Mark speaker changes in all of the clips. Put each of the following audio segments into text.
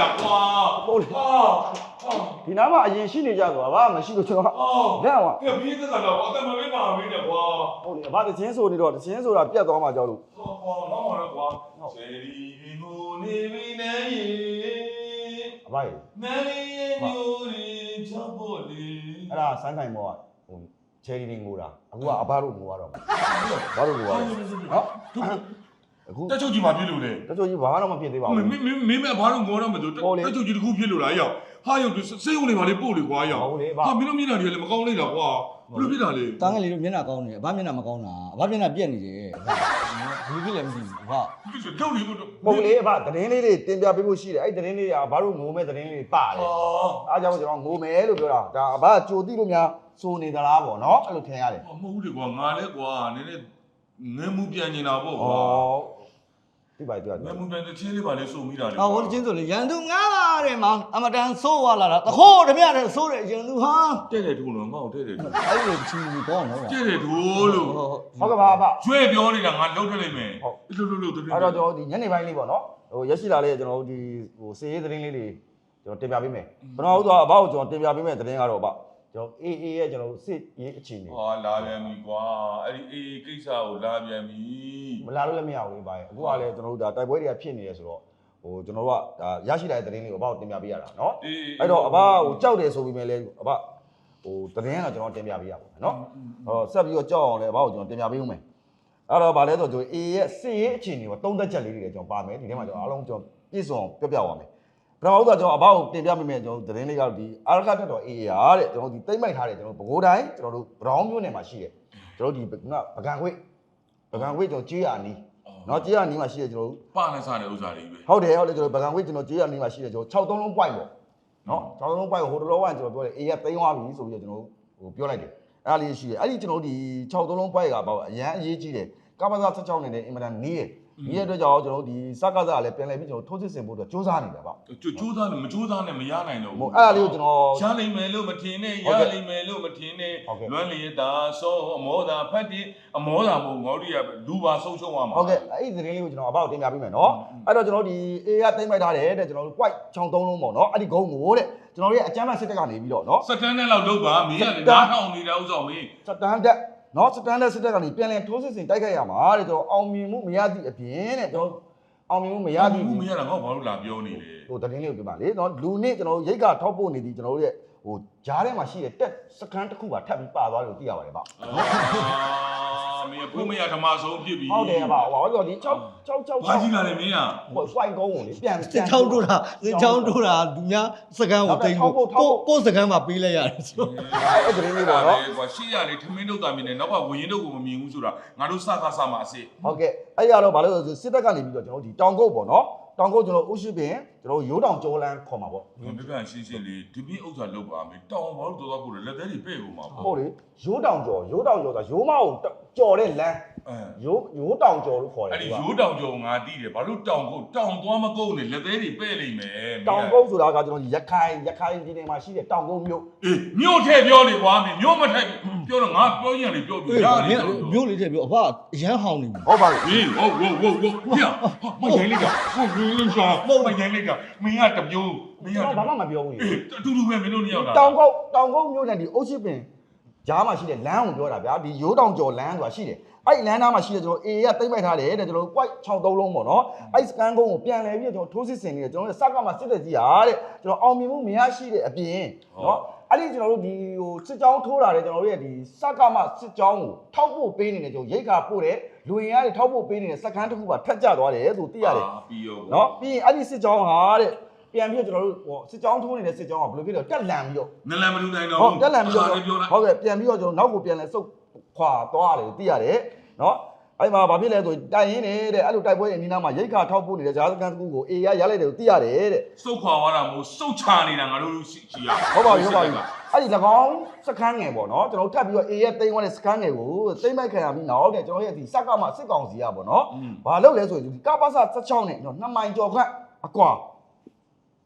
Speaker 1: လမ်းလိုက်တာကွာ
Speaker 2: ဟုတ်လေ
Speaker 1: ဟာဟာ
Speaker 2: ဒီနားမှာအရင်ရှိနေကြဆိုအဘကမရှိလို့ကျွန်တော်
Speaker 1: အော်
Speaker 2: လက်အောင်
Speaker 1: ကဲပြီးသက်သာတော့အတမလေးပါမင်းနဲ့ကွာ
Speaker 2: ဟုတ်လေအဘတချင်းဆိုနေတော့တချင်းဆိုတာပြတ်သွားမှကြောက်လို့
Speaker 1: ဟောဟောတော့မှာကွာဆယ်ဒီဘီကိုနေပြီနေရီ
Speaker 2: အဘရေ
Speaker 1: မလေးရဲ့မျိုးရီချပ်ဖို့လေ
Speaker 2: အဲ့ဒါစမ်းခိုင်မောကဟိုချယ်ရီတွေငိုတာအခုကအဘတို့ငိုရတော့ဘာလို့ငိုရလဲနော် အခု
Speaker 1: တက်ချုပ်ကြီးမှာပြည့်လို့လေ
Speaker 2: တချို့ကြီးဘာမှမဖြစ်သေးပါ
Speaker 1: မ
Speaker 2: ဘူး
Speaker 1: င်းမင်းမင်းမဘာလို့ငေါတော့မလို့တက်ချုပ်ကြီးတခုဖြစ်လို့လားရောက်ဟာရောက်စိတ်ဝင်နေပါလေပို့လေကွာရောက်
Speaker 2: ဟုတ်လေဗျ
Speaker 1: ဟာမင်းတို့မျက်နှာတွေကလည်းမကောင်းလိုက်တာကွာဘယ်လိုဖြစ်တာလဲ
Speaker 3: တန်းငယ်လေးတို့မျက်နှာကောင်းတယ်အဘမျက်နှာမကောင်းတာအဘမျက်နှာပြက်နေတယ်ဘူးဖြစ်လည်းမသိဘူးဟာ
Speaker 1: ထုတ်နေကို
Speaker 2: ပုံလေးအဘသတင်းလေးတွေတင်ပြပေးဖို့ရှိတယ်အဲ့သတင်းလေးတွေကဘာလို့ငိုမဲ့သတင်းလေးတွေပါတယ်
Speaker 1: ဟာ
Speaker 2: အားကြောင့်ကျွန်တော်ငိုမယ်လို့ပြောတာဒါအဘကကြိုတိလို့များစိုးနေသလားပေါ့နော်အဲ့လိုထင်ရတယ်
Speaker 1: မဟုတ်ဘူးကွာငါလဲကွာနည်းနည်းငယ်မှုပြန်နေတာပေါ့
Speaker 2: ဩ
Speaker 1: ကွာ
Speaker 2: ဒီပါပြ
Speaker 1: ငယ်မှုပြန်တဲ့ချင်းလေးပါလေစုံမိတာလေ
Speaker 3: ဟောဟိုချင်းဆိုလေရန်သူငားပါတဲ့မောင်အမတန်ဆိုးသွားလာတာတခိုးတမရတဲ့ဆိုးတဲ့ရန်သူဟာ
Speaker 1: တဲ့တယ်ထိုးလို့ငါ့ကိုတဲ့တယ်ထိုး
Speaker 3: အဲ့လိုချင်းကြီးကောင်းတော့
Speaker 1: တဲ့တယ်ထိုးလို့
Speaker 2: ဟုတ်ကဲ့ပါအဘ
Speaker 1: ကျွဲပြောနေတာငါလှုပ်ထက်လိုက်မယ်လှုပ်လှုပ်လှုပ်တဲ့
Speaker 2: အဲ့တော့ကျွန်တော်ဒီညနေပိုင်းလေးပေါ့နော်ဟိုရက်ရှိလာလေးကျွန်တော်တို့ဒီဟိုစေရေးသတင်းလေးတွေကျွန်တော်တင်ပြပေးမယ်ပထမဦးဆုံးအဘကိုကျွန်တော်တင်ပြပေးမယ်သတင်းကတော့အဘ ကျွန်တော် AA ရဲ့ကျွန်တော်တို့စစ်ရေးအခြေအနေ
Speaker 1: ဟာလာပြန်ပြီကွာအဲ့ဒီအေးကိစ္စကိုလာပြန်ပြီ
Speaker 2: မလာလို့လည်းမရဘူးလေပါရဲ့အခုကလည်းကျွန်တော်တို့ဒါတိုက်ပွဲတွေကဖြစ်နေရဆိုတော့ဟိုကျွန်တော်တို့ကဒါရရှိလာတဲ့သတင်းလေးကိုအဘကိုတင်ပြပေးရတာနော်
Speaker 1: အေး
Speaker 2: အဲ့တော့အဘဟိုကြောက်တယ်ဆိုပြီးမြဲလဲအဘဟိုသတင်းကတော့ကျွန်တော်တင်ပြပေးရပါမယ်နော်ဟောဆက်ပြီးတော့ကြောက်အောင်လဲအဘကိုကျွန်တော်တင်ပြပေးဦးမယ်အဲ့တော့ဗာလဲဆိုကျွန်တော် A ရဲ့စစ်ရေးအခြေအနေကိုသုံးသက်ချက်လေးတွေကျွန်တော်ပါမယ်ဒီထဲမှာကျွန်တော်အားလုံးကျွန်တော်ပြည့်စုံပြောပြပါမယ် ပထမဦးဆုံးကျွန်တော်အဘကိုတင်ပြပေးမယ်ကျွန်တော်သတင်းလေးကတော့ဒီအာရကတက်တော် A ရာတဲ့ကျွန်တော်ဒီတိမ့်မိုက်ထားတဲ့ကျွန်တော်ဘကိုးတိုင်းကျွန်တော်တို့ဘရောင်းမျိုးနယ်မှာရှိတယ်ကျွန်တော်ဒီကပကံခွေပကံခွေကျွန်တော်ကြေးရနီးနော်ကြေးရနီးမှာရှိတယ်ကျွန်တော်တို့
Speaker 1: ပါနဲ့စားတဲ့ဥစ္စာတွေပဲ
Speaker 2: ဟုတ်တယ်ဟုတ်တယ်ကျွန်တော်ဗကန်ဝေးကျွန်တော်ကြေးရနေမှာရှိတယ်ကျွန်တော်6သုံးလုံး point ပေါ့နော်6သုံးလုံး point ကိုဟိုတလောကကျွန်တော်ပြောတယ် A ကသိမ်းသွားပြီဆိုပြီးတော့ကျွန်တော်ဟိုပြောလိုက်တယ်အဲ့ဒါလေးရှိတယ်အဲ့ဒီကျွန်တော်ဒီ6သုံးလုံး point ကဘာအရန်အရေးကြီးတယ်ကပ္ပဇာ16နေတဲ့အင်မတန်နီးတယ် ဒီရဲ့အတွက်ကြောင့်ကျွန်တော်ဒီစကားစားကလည်းပြန်လည်ပြီးကျွန်တော်ထိုးစစ်ဆင်ဖို့အတွက်စူးစမ်းနေတယ်ပေါ့
Speaker 1: ကျိုးကျိုးသားနဲ့မကျိုးသားနဲ့မရနိုင်တော့
Speaker 2: ဟိုအဲ့ဒါလေးကိုကျွန်တော်
Speaker 1: ရနိုင်မယ်လို့မထင်နဲ့ရနိုင်မယ်လို့မထင်နဲ့
Speaker 2: ဟုတ်ကဲ့
Speaker 1: လွမ်းလျက်တာစောအမောသာဖတ်တိအမောသာမဟုတ်ငေါတို့ရလူပါဆုံးရှုံးသွားမှာ
Speaker 2: ဟုတ်ကဲ့အဲ့ဒီသတင်းလေးကိုကျွန်တော်အဘောက်တင်ပြပေးမယ်နော်အဲ့တော့ကျွန်တော်ဒီ A ကသိမ်းပိုက်ထားတယ်တဲ့ကျွန်တော်တို့ point 6သုံးလုံးပေါ့နော်အဲ့ဒီဂုံးကိုတဲ့ကျွန်တော်တို့ရဲ့အကြမ်းဖက်စစ်တပ်ကနေပြီးတော့နော်
Speaker 1: စက်တန်းနဲ့လောက်လုပ်ပါမင်းကလည်းနားထောင်နေတာဥစ္စာမင်း
Speaker 2: စတန်တက် နော်စတန်တက်စစ်တပ်ကနေပြန်လည်ထိုးစစ်ဆင်တိုက်ခိုက်ရမှာတဲ့ကျွန်တော်အောင်မြင်မှုမရသည့်အပြင်တဲ့ကျွန်တော်အောင်မြင်မှုမရသည့်
Speaker 1: ဘူးမရတာငါဘာလို့လာပြောနေလဲ
Speaker 2: ဟိုတတင်းလေးကိုပြပါလေနော်လူနဲ့ကျွန်တော်ရိတ်ကထောက်ပို့နေသည်ကျွန်တော်တို့ရဲ့ဟိုဂျားထဲမှာရှိတဲ့တက်စကန်တစ်ခုပါထပ်ပြီးပါသွားတယ်လို့သိရပါတယ်ဗျ
Speaker 1: အာ မင်းဖို့မရဓမ္မဆုံးဖြစ်ပြီ
Speaker 2: ဟုတ်တယ်ဗျဟိုတော့ဒီ6 6 6
Speaker 1: ဘာကြီးလာလဲမင်းอ่ะ
Speaker 2: ဟို point ကုန်းကိုလေပြန်
Speaker 3: စစ်ချောင်းတို့တာစစ်ချောင်းတို့တာလူများစကန်းကိုတိတ်ဖို့ကိုကိုစကန်းမှာပေးလိုက်ရတယ်ဆို
Speaker 2: အဲ့ဒီတတင်းလေးပေါ့နော်
Speaker 1: ကွာရှေ့ရလေထမင်းတို့တာမြင်နေနောက်ကဝရင်တို့ကိုမမြင်ဘူးဆိုတာငါတို့စကားစမှာအစ်
Speaker 2: ဟုတ်ကဲ့အဲ့ရတော့ဗာလို့ဆိုစစ်တပ်ကနေပြီးတော့ကျွန်တော်ဒီတောင်ကုတ်ပေါ့နော် တောင်ကုတ်ကျွန်တော်ဥရှိပင်ကျွန်တော်ရိုးတောင်ကျော်လန်းခေါ်မှာပေါ့
Speaker 1: ငါပြပြရှင်းရှင်းလေးဒီပြင်းဥစ္စာလုပ်ပါမယ်တောင်းဘာလို့တော်တော်ကိုလက်သေးတွေပဲ့ကုန်မှာပေါ့
Speaker 2: ဟုတ်လေရိုးတောင်ကျော်ရိုးတောင်ကျော်ဆိုတာရိုးမကိုကျော်တဲ့လမ်း
Speaker 1: အဲ
Speaker 2: ရိုးရိုးတောင်ကျော်လို့ခေါ်တယ်
Speaker 1: အဲ့ဒီ
Speaker 2: သူက
Speaker 1: ရိုးတောင်ကြောငါတီးတယ်ဘာလို့တောင်ကိုတောင်သွားမကုန်နဲ့လက်သေးတွေပဲ့လိမ့်မယ်
Speaker 2: တောင်ကုန်းဆိုတာကကျွန်တော်ဒီရခိုင်ရခိုင်ပြည်နယ်မှာရှိတဲ့တောင်ကုန်းမြို့
Speaker 1: အေးမြို့ထဲပြောလေကွာမင်းမြို့မထဲပြောတော့ငါပြောရင်လေပြောပြီး
Speaker 3: အေး
Speaker 1: ရတယ်
Speaker 3: မျိုးလေးတဲ့ပြောအဖအရန်ဟောင်းနေပြီ
Speaker 2: ဟုတ်ပါပြီ
Speaker 1: ဟေးဝုတ်ဝုတ်ဝုတ်ဝုတ်ပြမရိုင်းလိုက်တာဟုတ်ပြီလို့ဆိုမရိုင်းလိုက်တာမင်းကတမျိုးမင်းက
Speaker 2: ကျွန်တော်ဘာမှမပြောဘူးလေ
Speaker 1: အေးအတူတူပဲမင်းတို့နှစ်ယောက်တာ
Speaker 2: တောင်ကုန်းတောင်ကုန်းမြို့နဲ့ဒီအုတ်ရှိပင် ကြားမှာရှိတဲ့လမ်းကိုပြောတာဗျာဒီရိုးတောင်ကျော်လမ်းဆိုတာရှိတယ်အဲ့ဒီလမ်းသားမှာရှိတဲ့ကျွန်တော် A ကတိမ့်ပိုက်ထားတယ်တဲ့ကျွန်တော် point 6သုံးလုံးပေါ့နော်အဲ့စကန်ကုန်းကိုပြန်လဲပြီးတော့ကျွန်တော်ထိုးစစ်ဆင်နေတယ်ကျွန်တော်စက်ကမှစစ်တဲ့ကြီးဟာတဲ့ကျွန်တော်အောင်မြင်မှုမရရှိတဲ့အပြင်နော်အဲ့ဒီကျွန်တော်တို့ဒီဟိုစစ်ကြောင်းထိုးလာတယ်ကျွန်တော်တို့ရဲ့ဒီစက်ကမှစစ်ကြောင်းကိုထောက်ဖို့ပေးနေတယ်ကျွန်တော်ရိတ်ခါပို့တယ်လူရင်ရတယ်ထောက်ဖို့ပေးနေတဲ့စကန်တစ်ခုပါထက်ကျသွားတယ်ဆိုသိရတယ်
Speaker 1: ပြီးရော
Speaker 2: နော်ပြီးရင်အဲ့ဒီစစ်ကြောင်းဟာတဲ့ ပြန်ပြီးတော့ကျွန်တော်တို့ဟိုစစ်ကြောင်းထိုးနေတဲ့စစ်ကြောင်းကဘယ်လိုဖြစ်လဲတက်လန်ပြီးတော့
Speaker 1: နလန်မလူနိုင်တော့
Speaker 2: ဟုတ်တက်လန်ပြီးတော့
Speaker 1: ပြောလိုက်
Speaker 2: ဟုတ်ကဲ့ပြန်ပြီးတော့ကျွန်တော်နောက်ကိုပြန်လဲစုပ်ခွာသွားတယ်သိရတယ်နော်အဲ့မှာဘာဖြစ်လဲဆိုတိုင်ရင်းနေတဲ့အဲ့လိုတိုက်ပွဲတွေအနီးနားမှာရိတ်ခါထောက်ပို့နေတဲ့ဂျာစကန်တစ်ခုကိုအေရရလိုက်တယ်ကိုသိရတယ်တဲ့
Speaker 1: စုတ်ခွာသွားတာမို့စုတ်ချနေတာငါတို့ရှိရှိရ
Speaker 2: ဟုတ်ပါပြီဟုတ်ပါပြီအဲ့ဒီ၎င်းစကန်းငယ်ပေါ့နော်ကျွန်တော်ထပ်ပြီးတော့အေရတိမ့်သွားတဲ့စကန်းငယ်ကိုတိမ့်မိုက်ခံရပြီးနောက်တဲ့ကျွန်တော်ရဲ့ဒီစက်ကမှစစ်ကောင်စီရပေါ့နော်ဘာလုပ်လဲဆိုရင်ဒီကပ္ပစ16နဲ့ကျွန်တော်2မိုင်ကျော်ခန့်အကွာ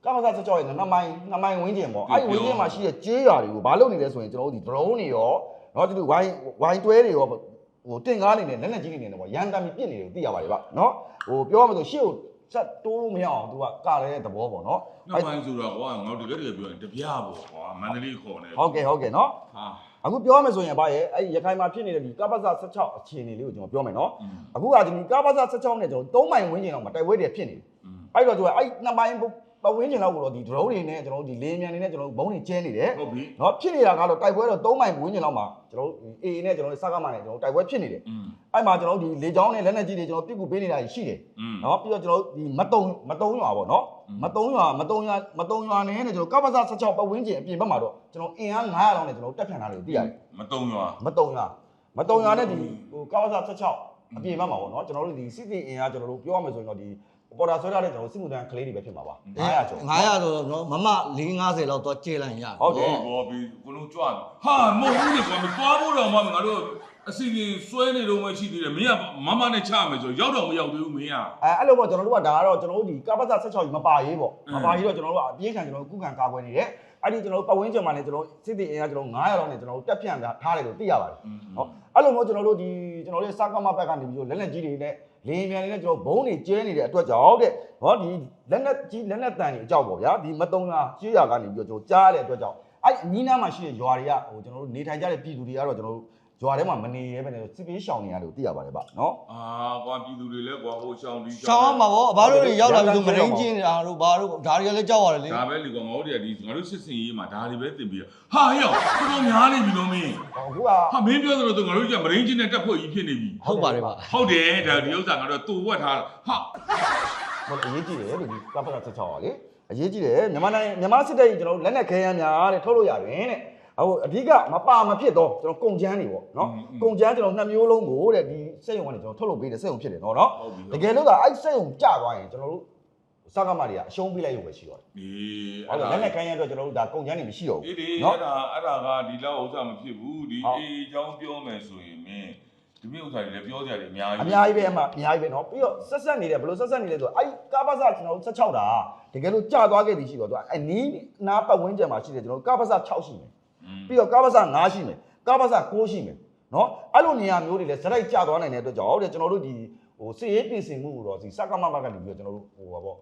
Speaker 2: ကမ္ဘာစားစကြောရဲ့နှစ်မိုင်နှစ်မိုင်ဝင်းကျင်ပေါ့အဲ့ဝင်းကျင်မှာရှိတဲ့ကြေးရွာတွေကိုဘာလုပ်နေလဲဆိုရင်ကျွန်တော်တို့ဒီ drone တွေရောနော်ဒီလိုဝိုင်းဝိုင်းတွဲတွေရောဟိုတင့်ကားနေနဲ့လက်လက်ကြီးနေနဲ့ပေါ့ရန်တမ်းပြီးပြစ်နေတယ်သိရပါတယ်ဗျနော်ဟိုပြောရမလို့ရှေ့ကိုစက်တိုးလို့မရအောင် तू ကကရဲတဲ့သဘောပေါ့နော်
Speaker 1: နောက်ပိုင်းဆိုတော့ကွာငေါတကယ်တကယ်ပြောရင်တပြားပေါ့ကွာမန္တလေးခေါ်နေ
Speaker 2: ဟုတ်ကဲ့ဟုတ်ကဲ့နော်
Speaker 1: ဟာ
Speaker 2: အခုပြောရမယ်ဆိုရင်ဗါရဲ့အဲ့ရခိုင်မှာဖြစ်နေတဲ့ဒီကပ္ပစ16အခြေအနေလေးကိုကျွန်တော်ပြောမယ်နော်အခုကဒီကပ္ပစ16နဲ့ကျွန်တော်3မိုင်ဝန်းကျင်လောက်မှာတိုက်ပွဲတွေဖြစ်နေတယ်အဲ့တော့သူကအဲ့နှစ်ပိုင်း ပတ်ဝန်းကျင်လောက်ကိုတော့ဒီ drone တွေနဲ့ကျွန်တော်တို့ဒီလေယာဉ်မြန်တွေနဲ့ကျွန်တော်တို့ဘုံတွေကျဲနေတယ်
Speaker 1: ဟုတ်ပြီ
Speaker 2: เนาะဖြစ်နေတာကတော့တိုက်ပွဲတော့3မိုင်ဝန်းကျင်လောက်မှာကျွန်တော်တို့ AA နဲ့ကျွန်တော်တို့စကားမနဲ့ကျွန်တော်တို့တိုက်ပွဲဖြစ်နေတယ်
Speaker 1: อืม
Speaker 2: အဲ့မှာကျွန်တော်တို့ဒီလေကြောင်းနဲ့လက်နက်ကြီးတွေကျွန်တော်ပြစ်ကူပေးနေတာရှိတယ်
Speaker 1: อืม
Speaker 2: เนาะပြီးတော့ကျွန်တော်တို့ဒီမတုံမတုံရွာပေါ့เนาะ
Speaker 1: อืม
Speaker 2: မတုံရွာမတုံရွာမတုံရွာနဲ့တဲ့ကျွန်တော်ကပ္ပစ16ပတ်ဝန်းကျင်အပြင်ဘက်မှာတော့ကျွန်တော်အင်အား900လောက်နဲ့ကျွန်တော်တို့တက်ဖြန့်ထားတယ်သိရတယ်
Speaker 1: မတုံရွာ
Speaker 2: မတုံရွာမတုံရွာနဲ့ဒီဟိုကပ္ပစ16အပြင်ဘက်မှာပေါ့เนาะကျွန်တော်တို့ဒီစစ်တီအင်အားကျွန်တော်တို့ပြောရမယ်ဆိုရင်တော့ဒီ ပေါ်တာဆွဲထားတဲ့ကျွန်တော်တို့စစ်မှုထမ်းကလေးတွေပဲဖြစ်မှာပါ900ကျော်
Speaker 3: 900ဆိုတော့နော်မမ450လောက်တော့ကျေးလိုက်ရ
Speaker 2: ဟုတ်တယ်
Speaker 1: ဘောပြီဘလုံးကြွားဟာမဟုတ်ဘူးလေကွာမသွားဖို့တော့မှငါတို့အစီအစဉ်ဆွဲနေတော့မှရှိသေးတယ်မင်းကမမနဲ့ချမယ်ဆိုရောက်တော့မရောက်သေးဘူးမင်းက
Speaker 2: အဲအဲ့လိုပေါ့ကျွန်တော်တို့ကဒါကတော့ကျွန်တော်တို့ဒီကပ္ပစ16ကြီးမပါရေးပေါ့
Speaker 1: အင်း
Speaker 2: မပါရေးတော့ကျွန်တော်တို့ကအပြေးခံကျွန်တော်တို့ကုခံကာကွယ်နေတယ်အဲ့ဒီကျွန်တော်တို့ပတ်ဝန်းကျင်မှာလည်းကျွန်တော်တို့စစ်တီအင်အားကျွန်တော်900လောက်နဲ့ကျွန်တော်တို့တက်ပြန့်ထားတယ်လို့သိရပါတယ်
Speaker 1: อืม
Speaker 2: ဟုတ်အဲ့လိုမျိုးကျွန်တော်တို့ဒီကျွန်တော်တို့စကားမဘက်ကနေပြီးတော့လက်လက်ကြီးတွေနဲ့ လေရင်မြန်တွေနဲ့ကျွန်တော်ဘုံတွေကျဲနေတဲ့အတွက်ကြောင့်တဲ့ဟောဒီလက်လက်ကြီးလက်လက်တန်တွေအကြောက်ပေါ့ဗျာဒီမတုံးလားရှေးရကနေပြီးတော့ကျွန်တော်ကြားရတဲ့အတွက်ကြောင့်အဲ့အနီးနားမှာရှိတဲ့ရွာတွေကဟိုကျွန်တော်တို့နေထိုင်ကြတဲ့ပြည်သူတွေကတော့ကျွန်တော်တို့ ရွာထဲမှာမနေရဲပဲနဲ့စစ်ပေးရှောင်နေရတယ်လို့သိရပါတယ်ဗျနော်
Speaker 1: အာကွာပြည်သူတွေလည်းကွာဟိုရှောင်းဒီ
Speaker 3: ရှောင်းမှာပေါ့အဘတို့တွေရောက်လာပြီဆိုမရင်းချင်းနေတာတို့ဘာတို့ဒါတွေကလည်းကြောက်ရတယ်လေ
Speaker 1: ဒါပဲလေကွာငါတို့တွေကဒီငါတို့စစ်စင်ရေးမှာဒါတွေပဲတင်ပြီးတော့ဟာရောက်တော်တော်များနေပြီလို့မင်း
Speaker 2: အခုက
Speaker 1: ဟာမင်းပြောသလိုသူငါတို့ကမရင်းချင်းနဲ့တက်ဖို့ကြီးဖြစ်နေပြီ
Speaker 3: ဟုတ်ပါတယ်ဗျ
Speaker 1: ဟုတ်တယ်ဒါဒီဥစ္စာငါတို့တူဝက်ထားတာဟာ
Speaker 2: ဟိုအရေးကြီးတယ်လို့ဒီကပ္ပစ16ပါလေအရေးကြီးတယ်မြန်မာနိုင်ငံမြန်မာစစ်တပ်ကြီးကျွန်တော်တို့လက်နက်ခဲယမ်းများတဲ့ထုတ်လို့ရတယ်တဲ့ ဟိုအဓိကမပါမဖြစ်တော့ကျွန်တော်ကုန်ချမ်းတွေပေါ့နော်ကုန်ချမ်းကျွန်တော်နှစ်မျိုးလုံးကိုတဲ့ဒီစက်ရုံကနေကျွန်တော်ထုတ်လုပ်ပေးတဲ့စက်ရုံဖြစ်တယ်နော်နော်
Speaker 1: ဟုတ်ပြီ
Speaker 2: တကယ်လို့ကအဲ့စက်ရုံကျသွားရင်ကျွန်တော်တို့စကားမတွေကအရှုံးပေးလိုက်ရုံပဲရှိတော့တယ်
Speaker 1: အေး
Speaker 2: ဟုတ်တယ်လက်နက်ခဲယမ်းအတွက်ကျွန်တော်တို့ဒါကုန်ချမ်းတွေမရှိတော့
Speaker 1: အေး
Speaker 2: ဘူး
Speaker 1: ဒီ
Speaker 2: နော်
Speaker 1: အဲ့ဒါအဲ့ဒါကဒီလောက်ဥစ္စာမဖြစ်ဘူးဒီ
Speaker 2: ဟုတ်
Speaker 1: အေးအကြောင်းပြောမယ်ဆိုရင်မင်းဒီမျိုးဥစ္စာတွေလည်းပြောကြတယ်အများကြီး
Speaker 2: အများကြီးပဲအမှအများကြီးပဲနော်ပြီးတော့ဆက်ဆက်နေတယ်ဘယ်လိုဆက်ဆက်နေလဲဆိုတော့အဲ့ကားပါစကျွန်တော်တို့16တာတကယ်လို့ကျသွားခဲ့ပြီရှိတော့သူကအနီးနားပတ်ဝန်းကျင်မှာရှိတယ်ကျွန်တော်တို့ကားပါစ6ရှိမယ်
Speaker 1: อืม
Speaker 2: ပြီးတော့ကားပါစ9ရှိမယ်ကားပါစ9ရှိမယ်နော်အဲ့လိုနေရာမျိုးတွေလည်းစရိုက်ကျသွားနိုင်တဲ့အတွက်ကြောင့်ဟုတ်တယ်ကျွန်တော်တို့ဒီဟိုစစ်ရေးပြင်ဆင်မှုကိုတော့ဒီစကမဘက်ကနေပြီးတော့ကျွန်တော်တို့ဟိုပါပေါ့